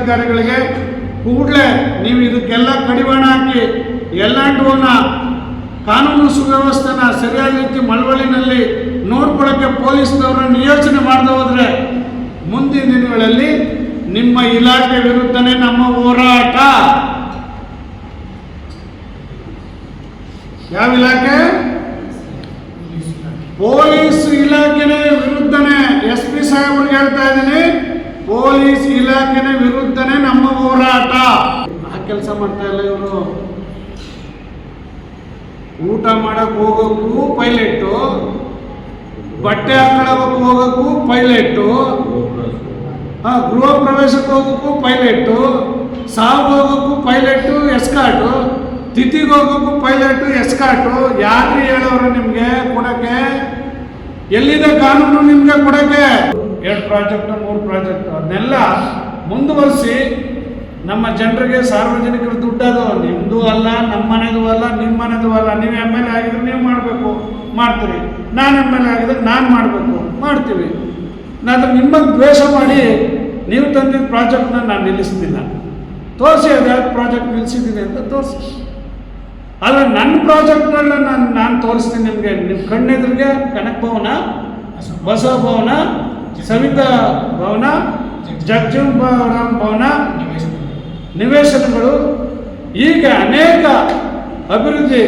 ಅಧಿಕಾರಿಗಳಿಗೆ ಕೂಡಲೇ ನೀವು ಇದಕ್ಕೆಲ್ಲ ಕಡಿವಾಣ ಹಾಕಿ ಎಲ್ಲಾಂಟುವನ್ನ ಕಾನೂನು ಸುವ್ಯವಸ್ಥೆನ ಸರಿಯಾದ ರೀತಿ ಮಳವಳ್ಳಿನಲ್ಲಿ ನೋಡ್ಕೊಳ್ಳೋಕ್ಕೆ ಪೊಲೀಸ್ನವರನ್ನು ನಿಯೋಜನೆ ಮಾಡದೆ ಹೋದರೆ ಮುಂದಿನ ದಿನಗಳಲ್ಲಿ ನಿಮ್ಮ ಇಲಾಖೆ ವಿರುದ್ಧನೇ ನಮ್ಮ ಹೋರಾಟ. ಯಾವ ಇಲಾಖೆ? ಪೊಲೀಸ್ ಇಲಾಖೆನೇ ವಿರುದ್ಧನೇ. ಎಸ್ ಪಿ ಸಾಹೇಬ್ರಿಗೆ ಹೇಳ್ತಾ ಇದ್ದೀನಿ. ಪೊಲೀಸ್ ಇಲಾಖೆನ ವಿರುದ್ಧನೇ ನಮ್ಮ ಹೋರಾಟ. ಆ ಕೆಲಸ ಮಾಡ್ತಾ ಇಲ್ಲ ಇವರು. ಊಟ ಮಾಡಕ್ ಹೋಗೋಕ್ಕೂ ಪೈಲಟ್ಟು ಬಟ್ಟೆ ಹಾಕೊಳ್ಳೋಕೆ ಹೋಗೋಕ್ಕೂ ಪೈಲಟ್ಟು ಹಾ ಗೃಹ ಪ್ರವೇಶಕ್ಕೆ ಹೋಗೋಕ್ಕೂ ಪೈಲಟ್ಟು ಸಾವು ಹೋಗೋಕ್ಕೂ ಪೈಲಟ್ಟು ಎಸ್ಕಾಟು ತಿಥಿಗೆ ಹೋಗೋಕ್ಕೂ ಪೈಲಟ್ಟು ಎಸ್ಕಾಟು ಯಾರು ಹೇಳೋರು ನಿಮಗೆ ಕೊಡಕ್ಕೆ? ಎಲ್ಲಿದೆ ಕಾನೂನು ನಿಮಗೆ ಕೊಡಕ್ಕೆ? ಎರಡು ಪ್ರಾಜೆಕ್ಟ್, ಮೂರು ಪ್ರಾಜೆಕ್ಟ್. ಅದನ್ನೆಲ್ಲ ಮುಂದುವರಿಸಿ ನಮ್ಮ ಜನರಿಗೆ ಸಾರ್ವಜನಿಕರ ದುಡ್ಡದು. ನಿಮ್ಮದು ಅಲ್ಲ, ನಮ್ಮ ಮನೆದು ಅಲ್ಲ, ನಿಮ್ಮ ಮನೆದು ಅಲ್ಲ. ನೀವು ಎಂ ಎಲ್ ಎ ಆಗಿದ್ರೆ ನೀವು ಮಾಡಬೇಕು, ಮಾಡ್ತೀರಿ. ನಾನು ಎಂ ಎಲ್ ಎ ಆಗಿದ್ರೆ ನಾನು ಮಾಡಬೇಕು, ಮಾಡ್ತೀವಿ. ನಾನು ನಿಮ್ಮ ದ್ವೇಷ ಮಾಡಿ ನೀವು ತಂದಿದ್ದ ಪ್ರಾಜೆಕ್ಟ್ನ ನಾನು ನಿಲ್ಲಿಸ್ತಿಲ್ಲ. ತೋರಿಸಿ ಅದು ಯಾವ ಪ್ರಾಜೆಕ್ಟ್ ನಿಲ್ಲಿಸಿದ್ದೀನಿ ಅಂತ ತೋರಿಸಿ. ಆದರೆ ನನ್ನ ಪ್ರಾಜೆಕ್ಟ್ನಲ್ಲ ನಾನು ನಾನು ತೋರಿಸ್ತೀನಿ ನಿಮಗೆ. ನಿಮ್ಮ ಕಣ್ಣೆದುರಿಗೆ ಕನಕ ಭವನ, ಬಸವ ಭವನ ಸವಿತಾ ಭವನ ಜಗಜೀವರಾಮ್ ಭವನ, ನಿವೇಶನಗಳು. ಈಗ ಅನೇಕ ಅಭಿವೃದ್ಧಿ,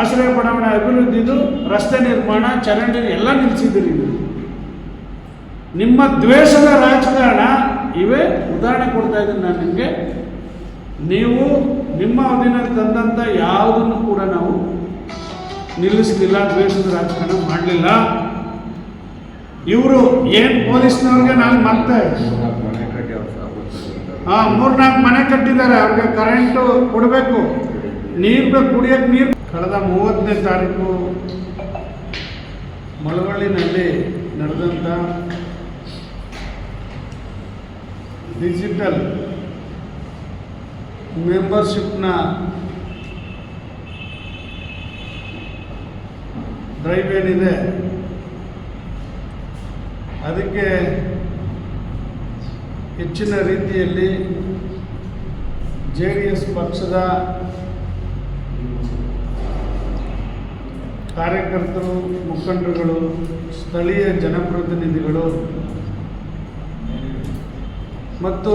ಆಶ್ರಯ ಬಡಾವಣೆ ಅಭಿವೃದ್ಧಿದು, ರಸ್ತೆ ನಿರ್ಮಾಣ, ಚರಂಡಿ ಎಲ್ಲ ನಿಲ್ಲಿಸಿದ್ದೀರಿ ನೀವು. ನಿಮ್ಮ ದ್ವೇಷದ ರಾಜಕಾರಣ ಇವೇ ಉದಾಹರಣೆ ಕೊಡ್ತಾ ಇದ್ದೀನಿ ನಾನು ನಿಮಗೆ. ನೀವು ನಿಮ್ಮ ಅವಧಿನಲ್ಲಿ ತಂದಂಥ ಯಾವುದನ್ನು ಕೂಡ ನಾವು ನಿಲ್ಲಿಸಲಿಲ್ಲ, ದ್ವೇಷದ ರಾಜಕಾರಣ ಮಾಡಲಿಲ್ಲ. ಇವರು ಏನು ಪೊಲೀಸ್ನವ್ರಿಗೆ ನಾನು ಮತ್ತೆ? ಹಾಂ, ಮೂರ್ನಾಲ್ಕು ಮನೆ ಕಟ್ಟಿದ್ದಾರೆ, ಅವ್ರಿಗೆ ಕರೆಂಟು ಕೊಡಬೇಕು. ನೀರು ಕುಡಿಯೋಕ್ಕೆ ನೀರು ಕಳೆದ ಮೂವತ್ತನೇ ತಾರೀಕು ಮಳವಳ್ಳಿನಲ್ಲಿ ನಡೆದಂಥ ಡಿಜಿಟಲ್ ಮೆಂಬರ್ಶಿಪ್ನ ಡ್ರೈವ್ ಏನಿದೆ? ಅದಕ್ಕೆ ಹೆಚ್ಚಿನ ರೀತಿಯಲ್ಲಿ ಜೆ ಡಿ ಎಸ್ ಪಕ್ಷದ ಕಾರ್ಯಕರ್ತರು, ಮುಖಂಡರುಗಳು, ಸ್ಥಳೀಯ ಜನಪ್ರತಿನಿಧಿಗಳು ಮತ್ತು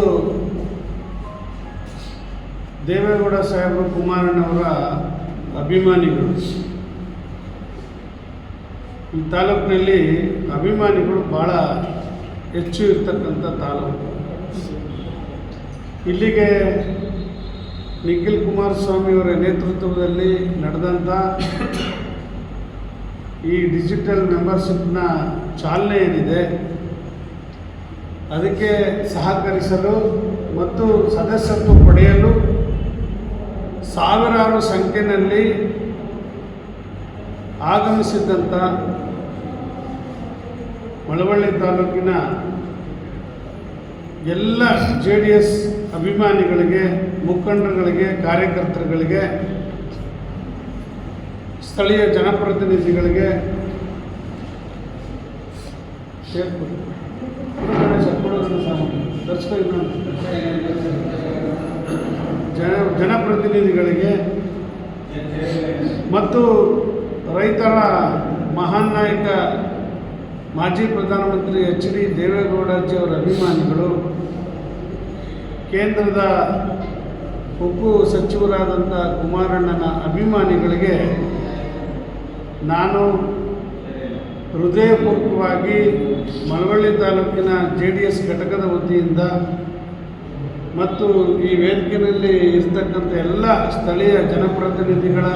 ದೇವೇಗೌಡ ಸಾಹೇಬ್ರು ಕುಮಾರಣ್ಣವರ ಅಭಿಮಾನಿಗಳು. ಈ ತಾಲೂಕಿನಲ್ಲಿ ಅಭಿಮಾನಿಗಳು ಭಾಳ ಹೆಚ್ಚು ಇರ್ತಕ್ಕಂಥ ತಾಲೂಕು. ಇಲ್ಲಿಗೆ ನಿಖಿಲ್ ಕುಮಾರಸ್ವಾಮಿಯವರ ನೇತೃತ್ವದಲ್ಲಿ ನಡೆದಂಥ ಈ ಡಿಜಿಟಲ್ ಮೆಂಬರ್ಶಿಪ್ನ ಚಾಲನೆ ಏನಿದೆ, ಅದಕ್ಕೆ ಸಹಕರಿಸಲು ಮತ್ತು ಸದಸ್ಯತ್ವ ಪಡೆಯಲು ಸಾವಿರಾರು ಸಂಖ್ಯೆಯಲ್ಲಿ ಆಗಮಿಸಿದ್ದಂಥ ಮಳವಳ್ಳಿ ತಾಲೂಕಿನ ಎಲ್ಲ ಜೆ ಡಿ ಎಸ್ ಅಭಿಮಾನಿಗಳಿಗೆ, ಮುಖಂಡರುಗಳಿಗೆ, ಕಾರ್ಯಕರ್ತರುಗಳಿಗೆ, ಸ್ಥಳೀಯ ಜನಪ್ರತಿನಿಧಿಗಳಿಗೆ. ಜನ, ಜನಪ್ರತಿನಿಧಿಗಳಿಗೆ ಮತ್ತು ರೈತರ ಮಹಾನ್ ನಾಯಕ ಮಾಜಿ ಪ್ರಧಾನಮಂತ್ರಿ ಎಚ್ ಡಿ ದೇವೇಗೌಡಜಿಯವರ ಅಭಿಮಾನಿಗಳು, ಕೇಂದ್ರದ ಉಕ್ಕು ಸಚಿವರಾದಂಥ ಕುಮಾರಣ್ಣನ ಅಭಿಮಾನಿಗಳಿಗೆ ನಾನು ಹೃದಯಪೂರ್ವಕವಾಗಿ ಮಳವಳ್ಳಿ ತಾಲೂಕಿನ ಜೆ ಡಿ ಎಸ್ ಘಟಕದ ವತಿಯಿಂದ ಮತ್ತು ಈ ವೇದಿಕೆಯಲ್ಲಿ ಇರ್ತಕ್ಕಂಥ ಎಲ್ಲ ಸ್ಥಳೀಯ ಜನಪ್ರತಿನಿಧಿಗಳ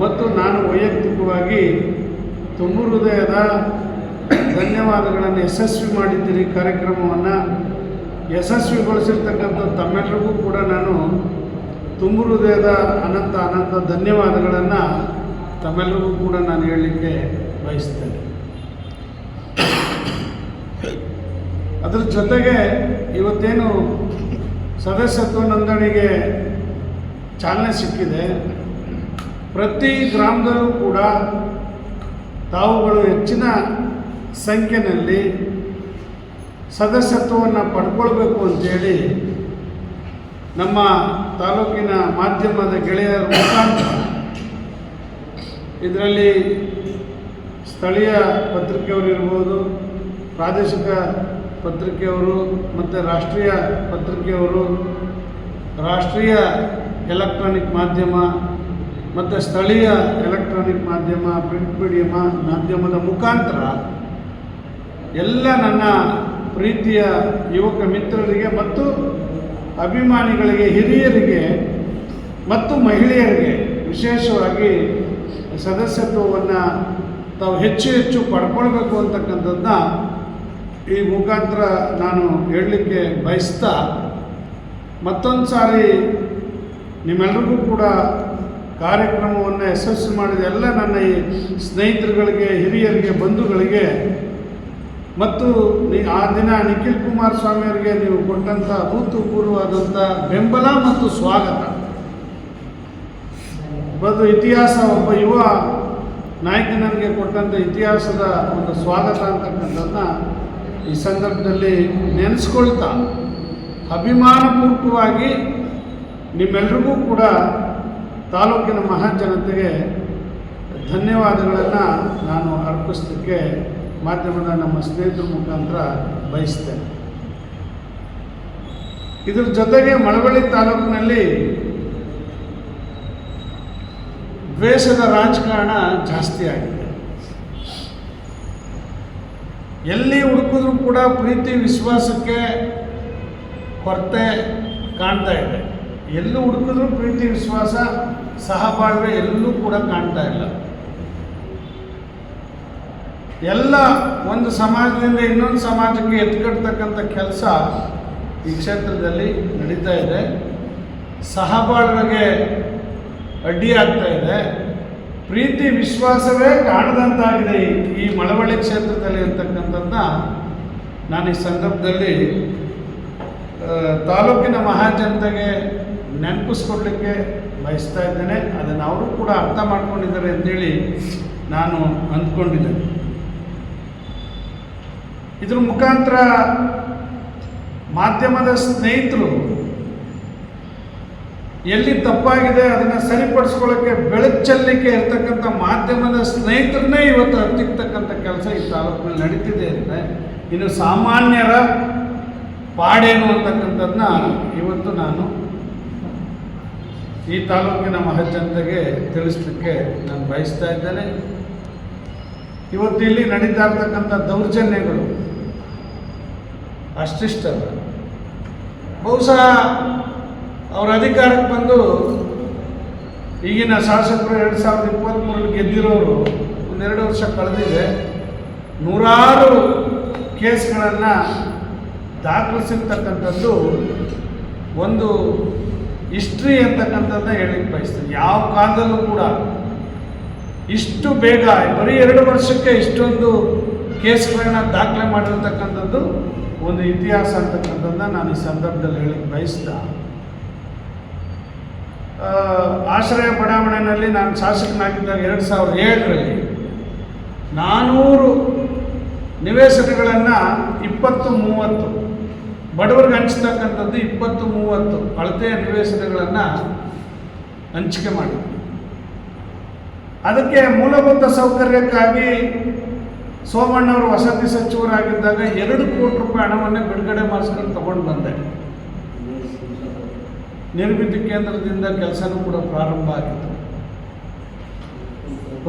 ಮತ್ತು ನಾನು ವೈಯಕ್ತಿಕವಾಗಿ ತುಂಬ ಹೃದಯದ ಧನ್ಯವಾದಗಳನ್ನು ಯಶಸ್ವಿ ಮಾಡಿದ್ದೀರಿ ಕಾರ್ಯಕ್ರಮವನ್ನು. ಯಶಸ್ವಿಗೊಳಿಸಿರ್ತಕ್ಕಂಥ ತಮ್ಮೆಲ್ಲರಿಗೂ ಕೂಡ ನಾನು ತುಂಬು ಹೃದಯದ ಅನಂತ ಅನಂತ ಧನ್ಯವಾದಗಳನ್ನು ತಮ್ಮೆಲ್ಲರಿಗೂ ಕೂಡ ನಾನು ಹೇಳಲಿಕ್ಕೆ ಬಯಸ್ತೇನೆ. ಅದರ ಜೊತೆಗೆ ಇವತ್ತೇನು ಸದಸ್ಯತ್ವ ನೋಂದಣಿಗೆ ಚಾಲನೆ ಸಿಕ್ಕಿದೆ. ಪ್ರತಿ ಗ್ರಾಮದಲ್ಲೂ ಕೂಡ ತಾವುಗಳು ಹೆಚ್ಚಿನ ಸಂಖ್ಯೆಯಲ್ಲಿ ಸದಸ್ಯತ್ವವನ್ನು ಪಡ್ಕೊಳ್ಬೇಕು ಅಂತೇಳಿ ನಮ್ಮ ತಾಲೂಕಿನ ಮಾಧ್ಯಮದ ಗೆಳೆಯರ ಮುಖಾಂತರ ಇದರಲ್ಲಿ ಸ್ಥಳೀಯ ಪತ್ರಿಕೆಯವರಿರ್ಬೋದು ಪ್ರಾದೇಶಿಕ ಪತ್ರಿಕೆಯವರು ಮತ್ತು ರಾಷ್ಟ್ರೀಯ ಪತ್ರಿಕೆಯವರು, ರಾಷ್ಟ್ರೀಯ ಎಲೆಕ್ಟ್ರಾನಿಕ್ ಮಾಧ್ಯಮ ಮತ್ತು ಸ್ಥಳೀಯ ಎಲೆಕ್ಟ್ರಾನಿಕ್ ಮಾಧ್ಯಮ, ಪ್ರಿಂಟ್ ಮೀಡಿಯಮ ಮಾಧ್ಯಮದ ಮುಖಾಂತರ ಎಲ್ಲ ನನ್ನ ಪ್ರೀತಿಯ ಯುವಕ ಮಿತ್ರರಿಗೆ ಮತ್ತು ಅಭಿಮಾನಿಗಳಿಗೆ, ಹಿರಿಯರಿಗೆ ಮತ್ತು ಮಹಿಳೆಯರಿಗೆ ವಿಶೇಷವಾಗಿ ಸದಸ್ಯತ್ವವನ್ನು ತಾವು ಹೆಚ್ಚು ಹೆಚ್ಚು ಪಡ್ಕೊಳ್ಬೇಕು ಅಂತಕ್ಕಂಥದ್ದನ್ನ ಈ ಮುಖಾಂತರ ನಾನು ಹೇಳಲಿಕ್ಕೆ ಬಯಸ್ತಾ ಮತ್ತೊಂದು ಸಾರಿ ನಿಮ್ಮೆಲ್ರಿಗೂ ಕೂಡ ಕಾರ್ಯಕ್ರಮವನ್ನು ಯಶಸ್ವಿ ಮಾಡಿದ ಎಲ್ಲ ನನ್ನ ಈ ಸ್ನೇಹಿತರುಗಳಿಗೆ, ಹಿರಿಯರಿಗೆ, ಬಂಧುಗಳಿಗೆ ಮತ್ತು ಆ ದಿನ ನಿಖಿಲ್ ಕುಮಾರಸ್ವಾಮಿಯವರಿಗೆ ನೀವು ಕೊಟ್ಟಂಥ ಅಭೂತಪೂರ್ವವಾದಂಥ ಬೆಂಬಲ ಮತ್ತು ಸ್ವಾಗತ. ಒಂದು ಇತಿಹಾಸ, ಒಬ್ಬ ಯುವ ನಾಯಕನಿಗೆ ಕೊಟ್ಟಂಥ ಇತಿಹಾಸದ ಒಂದು ಸ್ವಾಗತ ಅಂತಕ್ಕಂಥದ್ದನ್ನ ಈ ಸಂದರ್ಭದಲ್ಲಿ ನೆನೆಸ್ಕೊಳ್ತಾ ಅಭಿಮಾನಪೂರ್ವಕವಾಗಿ ನಿಮ್ಮೆಲ್ರಿಗೂ ಕೂಡ ತಾಲೂಕಿನ ಮಹಾಜನತೆಗೆ ಧನ್ಯವಾದಗಳನ್ನು ನಾನು ಅರ್ಪಿಸಲಿಕ್ಕೆ ಮಾಧ್ಯಮದ ನಮ್ಮ ಸ್ನೇಹಿತರ ಮುಖಾಂತರ ಬಯಸ್ತೇನೆ ಇದ್ರ ಜೊತೆಗೆ ಮಳವಳ್ಳಿ ತಾಲೂಕಿನಲ್ಲಿ ದ್ವೇಷದ ರಾಜಕಾರಣ ಜಾಸ್ತಿ ಆಗಿದೆ. ಎಲ್ಲಿ ಹುಡುಕಿದ್ರು ಕೂಡ ಪ್ರೀತಿ, ವಿಶ್ವಾಸಕ್ಕೆ ಕೊರತೆ ಕಾಣ್ತಾ ಇದೆ. ಎಲ್ಲೂ ಹುಡುಕಿದ್ರು ಪ್ರೀತಿ, ವಿಶ್ವಾಸ, ಸಹಬಾಳ್ವೆ ಎಲ್ಲೂ ಕೂಡ ಕಾಣ್ತಾ ಇಲ್ಲ. ಎಲ್ಲ ಒಂದು ಸಮಾಜದಿಂದ ಇನ್ನೊಂದು ಸಮಾಜಕ್ಕೆ ಎತ್ಕಡ್ತಕ್ಕಂಥ ಕೆಲಸ ಈ ಕ್ಷೇತ್ರದಲ್ಲಿ ನಡೀತಾ ಇದೆ. ಸಹಬಾಳ್ವೆಗೆ ಅಡ್ಡಿ ಆಗ್ತಾ ಇದೆ. ಪ್ರೀತಿ, ವಿಶ್ವಾಸವೇ ಕಾಣದಂತಾಗಿದೆ ಈ- ಮಳವಳ್ಳಿ ಕ್ಷೇತ್ರದಲ್ಲಿ ಅಂತಕ್ಕಂಥದ್ದನ್ನ ನಾನು ಈ ಸಂದರ್ಭದಲ್ಲಿ ತಾಲೂಕಿನ ಮಹಾಜನತೆಗೆ ನೆನಪಿಸ್ಕೊಡ್ಲಿಕ್ಕೆ ಬಯಸ್ತಾ ಇದ್ದೇನೆ. ಅದನ್ನು ಅವರು ಕೂಡ ಅರ್ಥ ಮಾಡ್ಕೊಂಡಿದ್ದಾರೆ ಅಂತೇಳಿ ನಾನು ಅಂದ್ಕೊಂಡಿದ್ದೇನೆ. ಇದ್ರ ಮುಖಾಂತರ ಮಾಧ್ಯಮದ ಸ್ನೇಹಿತರು ಎಲ್ಲಿ ತಪ್ಪಾಗಿದೆ ಅದನ್ನು ಸರಿಪಡಿಸ್ಕೊಳ್ಳೋಕ್ಕೆ ಬೆಳಕು ಚೆಲ್ಲಲಿಕ್ಕೆ ಇರ್ತಕ್ಕಂಥ ಮಾಧ್ಯಮದ ಸ್ನೇಹಿತರನ್ನೇ ಇವತ್ತು ಹತ್ತಿರ್ತಕ್ಕಂಥ ಕೆಲಸ ಈ ತಾಲೂಕಿನಲ್ಲಿ ನಡೀತಿದೆ ಅಂದರೆ ಇನ್ನು ಸಾಮಾನ್ಯರ ಪಾಡೇನು ಅಂತಕ್ಕಂಥದ್ದನ್ನ ಇವತ್ತು ನಾನು ಈ ತಾಲೂಕಿನ ಮಹಜನತೆಗೆ ತಿಳಿಸ್ಲಿಕ್ಕೆ ನಾನು ಬಯಸ್ತಾ ಇದ್ದೇನೆ. ಇವತ್ತು ಇಲ್ಲಿ ನಡೀತಾ ಇರ್ತಕ್ಕಂಥ ದೌರ್ಜನ್ಯಗಳು ಅಷ್ಟಿಷ್ಟಲ್ಲ. ಬಹುಶಃ ಅವರ ಅಧಿಕಾರಕ್ಕೆ ಬಂದು ಈಗಿನ ಶಾಸಕರು ಎರಡು ಸಾವಿರದ ಇಪ್ಪತ್ತ್ಮೂರಲ್ಲಿ ಗೆದ್ದಿರೋರು ಒಂದೆರಡು ವರ್ಷ ಕಳೆದಿದೆ. ನೂರಾರು ಕೇಸ್ಗಳನ್ನು ದಾಖಲಿಸಿರ್ತಕ್ಕಂಥದ್ದು ಒಂದು ಹಿಸ್ಟ್ರಿ ಅಂತಕ್ಕಂಥದ್ದನ್ನ ಹೇಳಿಕ್ಕೆ ಬಯಸ್ತೀನಿ. ಯಾವ ಕಾಲದಲ್ಲೂ ಕೂಡ ಇಷ್ಟು ಬೇಗ, ಬರೀ ಎರಡು ವರ್ಷಕ್ಕೆ ಇಷ್ಟೊಂದು ಕೇಸ್ಗಳನ್ನ ದಾಖಲೆ ಮಾಡಿರ್ತಕ್ಕಂಥದ್ದು ಒಂದು ಇತಿಹಾಸ ಅಂತಕ್ಕಂಥದ್ದನ್ನ ನಾನು ಈ ಸಂದರ್ಭದಲ್ಲಿ ಹೇಳಕ್ಕೆ ಬಯಸ್ತಾ. ಆಶ್ರಯ ಬಡಾವಣೆಯಲ್ಲಿ ನಾನು ಶಾಸಕನಾಗಿದ್ದಾಗ ಎರಡು ಸಾವಿರದ ಏಳರಲ್ಲಿ ನಾನೂರು ನಿವೇಶನಗಳನ್ನು ಇಪ್ಪತ್ತು ಮೂವತ್ತು, ಬಡವರಿಗೆ ಹಂಚ್ತಕ್ಕಂಥದ್ದು ಇಪ್ಪತ್ತು ಮೂವತ್ತು ಅಳತೆಯ ನಿವೇಶನಗಳನ್ನು ಹಂಚಿಕೆ ಮಾಡಿದ್ವಿ. ಅದಕ್ಕೆ ಮೂಲಭೂತ ಸೌಕರ್ಯಕ್ಕಾಗಿ ಸೋಮಣ್ಣವರು ವಸತಿ ಸಚಿವರಾಗಿದ್ದಾಗ ಎರಡು ಕೋಟಿ ರೂಪಾಯಿ ಹಣವನ್ನೇ ಬಿಡುಗಡೆ ಮಾಡಿಸ್ಕೊಂಡು ತಗೊಂಡು ಬಂದೆ. ನಿರ್ಮಿತಿ ಕೇಂದ್ರದಿಂದ ಕೆಲಸನೂ ಕೂಡ ಪ್ರಾರಂಭ ಆಗಿತ್ತು.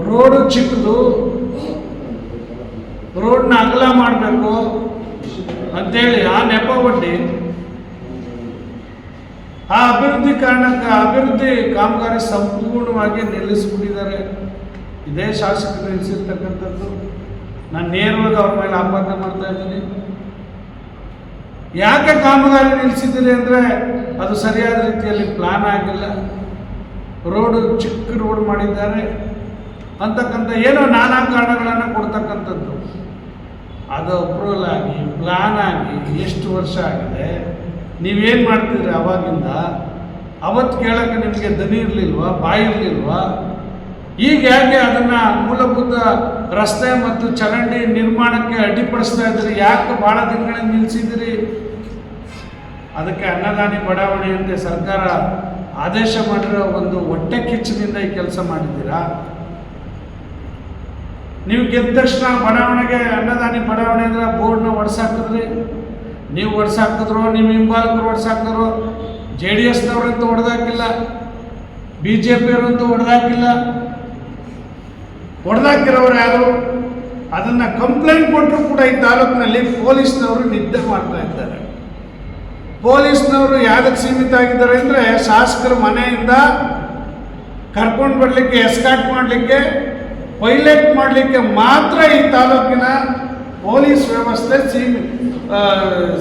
ರೋಡು ಚಿಕ್ಕದು. ರೋಡ್ನ ಅಗಲ ಮಾಡಬೇಕು. ಅಂತೇಳಿ ಆ ನೆಪ ಒಡ್ಡಿ. ಆ ಅಭಿವೃದ್ಧಿ ಕಾರಣಕ್ಕೆ ಅಭಿವೃದ್ಧಿ ಕಾಮಗಾರಿ ಸಂಪೂರ್ಣವಾಗಿ ನಿಲ್ಲಿಸ್ಬಿಟ್ಟಿದ್ದಾರೆ. ಇದೇ ಶಾಸಕರು ನಿಲ್ಲಿಸಿರ್ತಕ್ಕಂಥದ್ದು ನಾನು ನೇರವಾಗಿ ಅವ್ರ ಮೇಲೆ ಆಪಾದನೆ ಮಾಡ್ತಾ ಇದ್ದೀನಿ. ಯಾಕೆ ಕಾಮಗಾರಿ ನಿಲ್ಲಿಸಿದ್ದೀರಿ ಅಂದರೆ ಅದು ಸರಿಯಾದ ರೀತಿಯಲ್ಲಿ ಪ್ಲಾನ್ ಆಗಿಲ್ಲ. ರೋಡ್ ಚಿಕ್ಕ ರೋಡ್ ಮಾಡಿದ್ದಾರೆ. ಅಂತಕ್ಕಂಥ ಏನೋ ನಾನಾ ಕಾರಣಗಳನ್ನು ಕೊಡ್ತಕ್ಕಂಥದ್ದು. ಅದು ಅಪ್ರೂವಲ್ ಆಗಿ ಪ್ಲಾನ್ ಆಗಿ ಎಷ್ಟು ವರ್ಷ ಆಗಿದೆ. ನೀವೇನು ಮಾಡ್ತೀರಿ ಅವಾಗಿಂದ? ಅವತ್ತು ಕೇಳೋಕ್ಕೆ ನಿಮಗೆ ದನಿ ಇರಲಿಲ್ವಾ, ಬಾಯಿ ಇರಲಿಲ್ವಾ? ಈಗ ಯಾಕೆ ಅದನ್ನು ಮೂಲಭೂತ ರಸ್ತೆ ಮತ್ತು ಚರಂಡಿ ನಿರ್ಮಾಣಕ್ಕೆ ಅಡ್ಡಿಪಡಿಸ್ತಾ ಇದ್ರಿ ಯಾಕೆ ಭಾಳ ದಿನಗಳಿಂದ ನಿಲ್ಲಿಸಿದ್ರಿ ಅದಕ್ಕೆ ಅನ್ನದಾನಿ ಬಡಾವಣೆ ಅಂತ ಸರ್ಕಾರ ಆದೇಶ ಮಾಡಿರೋ ಒಂದು ಹೊಟ್ಟೆ ಕಿಚ್ಚಿನಿಂದ ಈ ಕೆಲಸ ಮಾಡಿದ್ದೀರಾ? ನೀವು ಗೆದ್ದ ತಕ್ಷಣ ಬಡಾವಣೆಗೆ ಅನ್ನದಾನಿ ಬಡಾವಣೆ ಅಂದ್ರೆ ಬೋರ್ಡ್ನ ಒಡ್ಸಾಕಿದ್ರಿ ನೀವು ಹೊಡ್ಸಾಕಿದ್ರು ನಿಮ್ಮ ಹಿಂಬಾಲಕರು ಒಡ್ಸಾಕಿದ್ರು ಜೆ ಡಿ ಎಸ್ನವ್ರಂತೂ ಹೊಡೆದಾಕಿಲ್ಲ ಬಿ ಜೆ ಪಿಯವರಂತೂ ಹೊಡೆದಾಕಿಲ್ಲ ಹೊಡೆದಾಕಿರೋರು ಯಾರು? ಅದನ್ನು ಕಂಪ್ಲೇಂಟ್ ಕೊಟ್ಟರು ಕೂಡ ಈ ತಾಲೂಕಿನಲ್ಲಿ ಪೊಲೀಸ್ನವರು ನಿದ್ದೆ ಮಾಡ್ತಾ ಇದ್ದಾರೆ. ಪೊಲೀಸ್ನವರು ಯಾವ್ದಕ್ಕೆ ಸೀಮಿತ ಆಗಿದ್ದಾರೆ ಅಂದರೆ ಶಾಸಕರ ಮನೆಯಿಂದ ಕರ್ಕೊಂಡು ಬರಲಿಕ್ಕೆ ಎಸ್ಕಾಟ್ ಮಾಡಲಿಕ್ಕೆ ಪೈಲಟ್ ಮಾಡಲಿಕ್ಕೆ ಮಾತ್ರ ಈ ತಾಲೂಕಿನ ಪೊಲೀಸ್ ವ್ಯವಸ್ಥೆ ಸೀಮಿ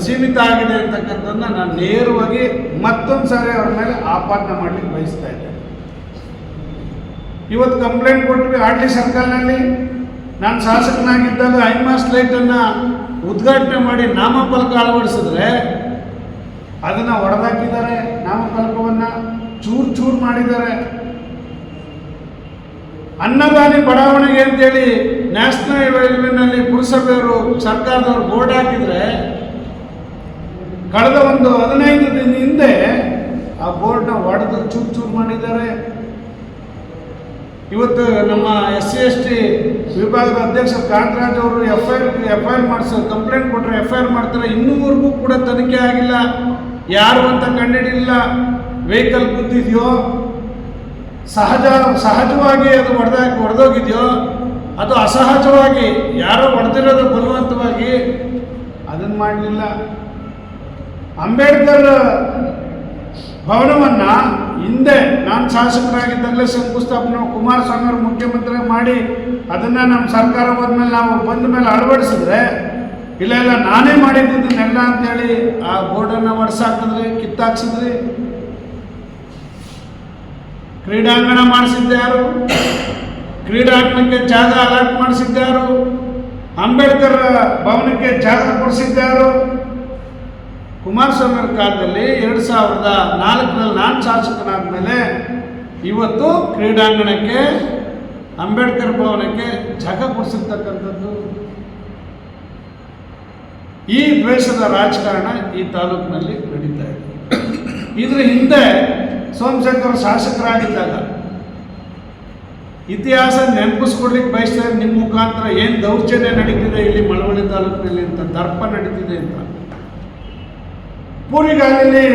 ಸೀಮಿತ ಆಗಿದೆ ಅಂತಕ್ಕಂಥದ್ದನ್ನು ನಾನು ನೇರವಾಗಿ ಮತ್ತೊಂದು ಸಾರಿ ಅವ್ರ ಮೇಲೆ ಆಪಾದನೆ ಮಾಡಲಿಕ್ಕೆ ಬಯಸ್ತಾ ಇದ್ದೇನೆ. ಇವತ್ತು ಕಂಪ್ಲೇಂಟ್ ಕೊಟ್ವಿ ಆಡ್ಲಿ ಸರ್ಕಲ್ನಲ್ಲಿ. ನಾನು ಶಾಸಕನಾಗಿದ್ದಾಗ ಐಮಾಸ್ ಲೈಟನ್ನು ಉದ್ಘಾಟನೆ ಮಾಡಿ ನಾಮಫಲಕ ಅಳವಡಿಸಿದ್ರೆ ಅದನ್ನು ಹೊಡೆದಾಕಿದ್ದಾರೆ ನಾಮಫಲಕವನ್ನು, ಚೂರು ಚೂರು ಮಾಡಿದ್ದಾರೆ. ಅನ್ನದಾನಿ ಬಡಾವಣೆಗೆ ಅಂತೇಳಿ ನ್ಯಾಷನಲ್ ರೈಲ್ವೆನಲ್ಲಿ ಪುರಸಭೆಯವರು ಸರ್ಕಾರದವರು ಬೋರ್ಡ್ ಹಾಕಿದ್ರೆ ಕಳೆದ ಒಂದು ಹದಿನೈದು ದಿನ ಹಿಂದೆ ಆ ಬೋರ್ಡ್ನ ಒಡೆದು ಚೂರು ಚೂರು ಮಾಡಿದ್ದಾರೆ. ಇವತ್ತು ನಮ್ಮ ಎಸ್ ಸಿ ಎಸ್ ಟಿ ವಿಭಾಗದ ಅಧ್ಯಕ್ಷ ಕಾಂತರಾಜ್ ಅವರು F I F I R ಮಾಡಿಸ complaint ಕೊಟ್ಟರೆ ಎಫ್ ಐ ಆರ್ ಮಾಡ್ತಾರೆ. ಇನ್ನೂವರೆಗೂ ಕೂಡ ತನಿಖೆ ಆಗಿಲ್ಲ. ಯಾರು ಅಂತ ಕಂಡಿಡಿಲ್ಲ ವೆಹಿಕಲ್ ಗುದ್ದಿದೆಯೋ? ಸಹಜ ಸಹಜವಾಗಿ ಅದು ಹೊಡೆದ ಹೊಡೆದೋಗಿದೆಯೋ? ಅದು ಅಸಹಜವಾಗಿ, ಯಾರೋ ಹೊಡೆದಿರೋದು ಬಲವಂತವಾಗಿ ಅದನ್ನು ಮಾಡಲಿಲ್ಲ. ಅಂಬೇಡ್ಕರ್ ಭವನವನ್ನ ಹಿಂದೆ ನಾನು ಶಾಸಕರಾಗಿದ್ದಾಗಲೇ ಶಂಕುಸ್ಥಾಪನೆ ಕುಮಾರಸ್ವಾಮಿ ಅವರು ಮುಖ್ಯಮಂತ್ರಿ ಮಾಡಿ ಅದನ್ನ ನಮ್ಮ ಸರ್ಕಾರ ಹೋದ್ಮೇಲೆ ನಾವು ಬಂದ ಮೇಲೆ ಅಳವಡಿಸಿದ್ರೆ, ಇಲ್ಲ ಇಲ್ಲ, ನಾನೇ ಮಾಡಿದ್ದನ್ನೆಲ್ಲ ಅಂತೇಳಿ ಆ ಬೋರ್ಡನ್ನು ಒಡ್ಸಾಕಿದ್ರಿ, ಕಿತ್ತಾಕ್ಸಿದ್ರಿ. ಕ್ರೀಡಾಂಗಣ ಮಾಡಿಸಿದ್ದೆ ಯಾರು? ಕ್ರೀಡಾಂಗಣಕ್ಕೆ ಜಾಗ ಅಲಾಟ್ ಮಾಡಿಸಿದ್ದಾರು ಅಂಬೇಡ್ಕರ್ ಭವನಕ್ಕೆ ಜಾಗ ಕೊಡಿಸಿದ್ದೆ ಯಾರು? ಕುಮಾರಸ್ವಾಮಿ ಅವ್ರ ಕಾಲದಲ್ಲಿ ಎರಡು ಸಾವಿರದ ನಾಲ್ಕರಲ್ಲಿ ನಾನು ಶಾಸಕನಾದ ಮೇಲೆ ಇವತ್ತು ಕ್ರೀಡಾಂಗಣಕ್ಕೆ, ಅಂಬೇಡ್ಕರ್ ಭವನಕ್ಕೆ ಜಾಗ ಕೊಡಿಸಿರ್ತಕ್ಕಂಥದ್ದು. ಈ ದ್ವೇಷದ ರಾಜಕಾರಣ ಈ ತಾಲೂಕಿನಲ್ಲಿ ನಡೀತಾ ಇದೆ. ಇದರ ಹಿಂದೆ ಸೋಮಶೇಖರ್ ಶಾಸಕರಾಗಿದ್ದಾಗ ಇತಿಹಾಸ ನೆನಪಿಸ್ಕೊಡ್ಲಿಕ್ಕೆ ಬಯಸ್ತಾರೆ ನಿಮ್ಮ ಮುಖಾಂತರ ಏನು ದೌರ್ಜನ್ಯ ನಡೀತಿದೆ ಇಲ್ಲಿ ಮಳವಳ್ಳಿ ತಾಲೂಕಿನಲ್ಲಿ ಅಂತ ದರ್ಪ ನಡೀತಿದೆ ಅಂತ. ಪೂರಿಗಾಲಲ್ಲಿ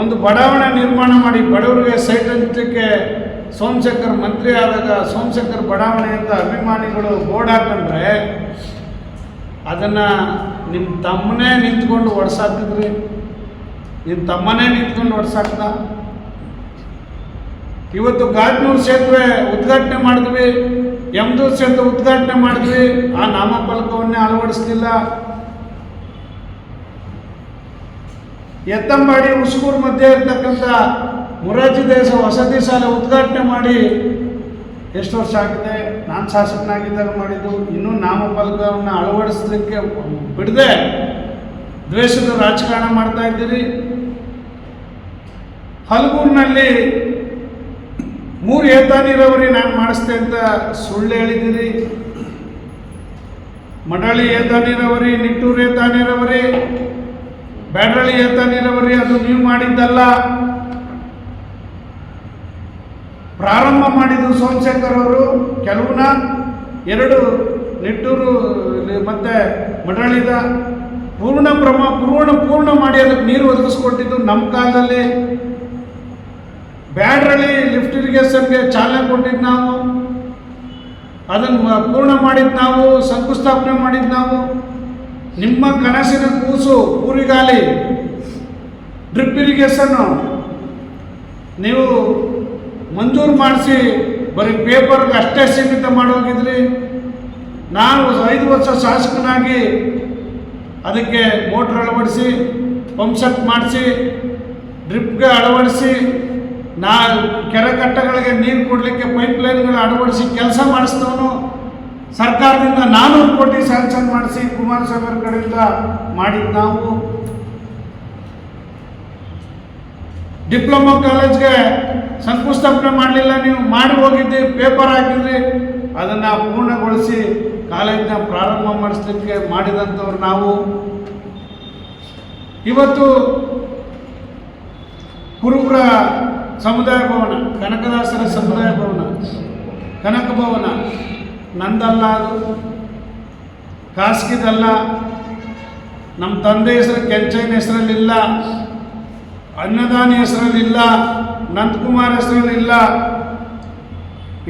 ಒಂದು ಬಡಾವಣೆ ನಿರ್ಮಾಣ ಮಾಡಿ ಬಡವರಿಗೆ ಸೈಟ್ ಹಂಚಲಿಕ್ಕೆ ಸೋಮಶೇಖರ್ ಮಂತ್ರಿ ಆದಾಗ ಸೋಮಶೇಖರ್ ಬಡಾವಣೆ ಅಂತ ಅಭಿಮಾನಿಗಳು ಬೋರ್ಡ್ ಹಾಕೊಂಡ್ರೆ ಅದನ್ನು ನಿಮ್ಮ ತಮ್ಮನೇ ನಿಂತ್ಕೊಂಡು ಒಡ್ಸಾಕಿದ್ರಿ ನಿಮ್ಮ ತಮ್ಮನೇ ನಿಂತ್ಕೊಂಡು ಒಡ್ಸಾಕ್ದ. ಇವತ್ತು ಗಾಜನೂರು ಸೇತುವೆ ಉದ್ಘಾಟನೆ ಮಾಡಿದ್ವಿ. ಯಮದೂರು ಸೇತುವೆ ಉದ್ಘಾಟನೆ ಮಾಡಿದ್ವಿ. ಆ ನಾಮಫಲಕವನ್ನೇ ಅಳವಡಿಸ್ಲಿಲ್ಲ. ಎತ್ತಂಬಾಡಿ ಉಸ್ಕೂರು ಮಧ್ಯೆ ಇರ್ತಕ್ಕಂಥ ಮುರಾರ್ಜಿ ದೇಶ ವಸತಿ ಶಾಲೆ ಉದ್ಘಾಟನೆ ಮಾಡಿ ಎಷ್ಟು ವರ್ಷ ಆಗಿದೆ ನಾನು ಶಾಸಕನಾಗಿದ್ದಾಗ ಮಾಡಿದ್ದು, ಇನ್ನೂ ನಾಮಫಲಕವನ್ನು ಅಳವಡಿಸಲಿಕ್ಕೆ ಬಿಡದೆ. ದ್ವೇಷದ ರಾಜಕಾರಣ ಮಾಡ್ತಾ ಇದ್ದೀರಿ. ಹಲಗೂರಿನಲ್ಲಿ ಮೂರು ಏತ ನಾನು ಮಾಡಿಸ್ತೆ ಅಂತ ಸುಳ್ಳು ಹೇಳಿದ್ದೀರಿ. ಮಡಳಿ ಏತ ನೀರಾವರಿ, ನಿಟ್ಟೂರು ಏತ ನೀರಾವರಿ ಬ್ಯಾಡ್ರಳ್ಳಿ ಏತ ನೀರಾವರಿ, ಅದು ನೀವು ಮಾಡಿದ್ದಲ್ಲ. ಪ್ರಾರಂಭ ಮಾಡಿದ್ದು ಸೋಮಶೇಖರ್ ಅವರು ಕೆಲವನ್ನ ಎರಡು ನಿಟ್ಟೂರು ಮತ್ತೆ ಮಡಳಿದ ಪೂರ್ಣ ಪ್ರಮ, ಪೂರ್ಣ ಪೂರ್ಣ ಮಾಡಿ ಅದಕ್ಕೆ ನೀರು ಒದಗಿಸ್ಕೊಟ್ಟಿದ್ದು ನಮ್ಮ ಕಾಲದಲ್ಲಿ. ಬ್ಯಾಡ್ರಳ್ಳಿ ಲಿಫ್ಟ್ ಇರಿಗೇಷನ್ಗೆ ಚಾಲನೆ ಕೊಟ್ಟಿದ್ದು ನಾವು. ಅದನ್ನು ಪೂರ್ಣ ಮಾಡಿದ್ದು ನಾವು, ಶಂಕುಸ್ಥಾಪನೆ ಮಾಡಿದ್ದು ನಾವು. ನಿಮ್ಮ ಕನಸಿನ ಕೂಸು ಕೂರಿಗಾಲಿ ಡ್ರಿಪ್ ಇರಿಗೇಷನ್ನು ನೀವು ಮಂಜೂರು ಮಾಡಿಸಿ, ಬರೀ ಪೇಪರ್ಗೆ ಅಷ್ಟೇ ಸೀಮಿತ ಮಾಡೋಗಿದ್ರಿ. ನಾನು ಐದು ವರ್ಷ ಶಾಸಕನಾಗಿ ಅದಕ್ಕೆ ಮೋಟ್ರ್ ಅಳವಡಿಸಿ ಪಂಪ್ಸೆಟ್ ಮಾಡಿಸಿ ಡ್ರಿಪ್ಗೆ ಅಳವಡಿಸಿ, ನಾ ಕೆರೆ ಕಟ್ಟಗಳಿಗೆ ನೀರು ಕೊಡಲಿಕ್ಕೆ ಪೈಪ್ ಲೈನ್ಗಳು ಅಳವಡಿಸಿ ಕೆಲಸ ಮಾಡಿಸಿದವನು. ಸರ್ಕಾರದಿಂದ ನಾನ್ನೂರು ಕೋಟಿ ಸ್ಯಾಂಕ್ಷನ್ ಮಾಡಿಸಿ ಕುಮಾರಸ್ವಾಮಿ ಅವ್ರ ಕಡೆಯಿಂದ ಮಾಡಿದ್ದು ನಾವು ಡಿಪ್ಲೊಮಾ ಕಾಲೇಜ್ಗೆ ಸಂಕುಸ್ಥಾಪನೆ ಮಾಡಲಿಲ್ಲ, ನೀವು ಮಾಡಿ ಹೋಗಿದ್ದಿ ಪೇಪರ್ ಹಾಕಿದ್ರಿ, ಅದನ್ನು ಪೂರ್ಣಗೊಳಿಸಿ ಕಾಲೇಜನ್ನ ಪ್ರಾರಂಭ ಮಾಡಿಸ್ಲಿಕ್ಕೆ ಮಾಡಿದಂಥವ್ರು ನಾವು. ಇವತ್ತು ಕುರುಬರ ಸಮುದಾಯ ಭವನ, ಕನಕದಾಸರ ಸಮುದಾಯ ಭವನ, ಕನಕ ಭವನ ನಂದಲ್ಲ ಅದು ಖಾಸಗಿದಲ್ಲ ನಮ್ಮ ತಂದೆ ಹೆಸರು ಕೆಂಚಯ್ಯನ ಹೆಸರಲ್ಲಿಲ್ಲ, ಅನ್ನದಾನಿ ಹೆಸರಲ್ಲಿಲ್ಲ, ನಂದಕುಮಾರ್ ಹೆಸರಲ್ಲಿಲ್ಲ.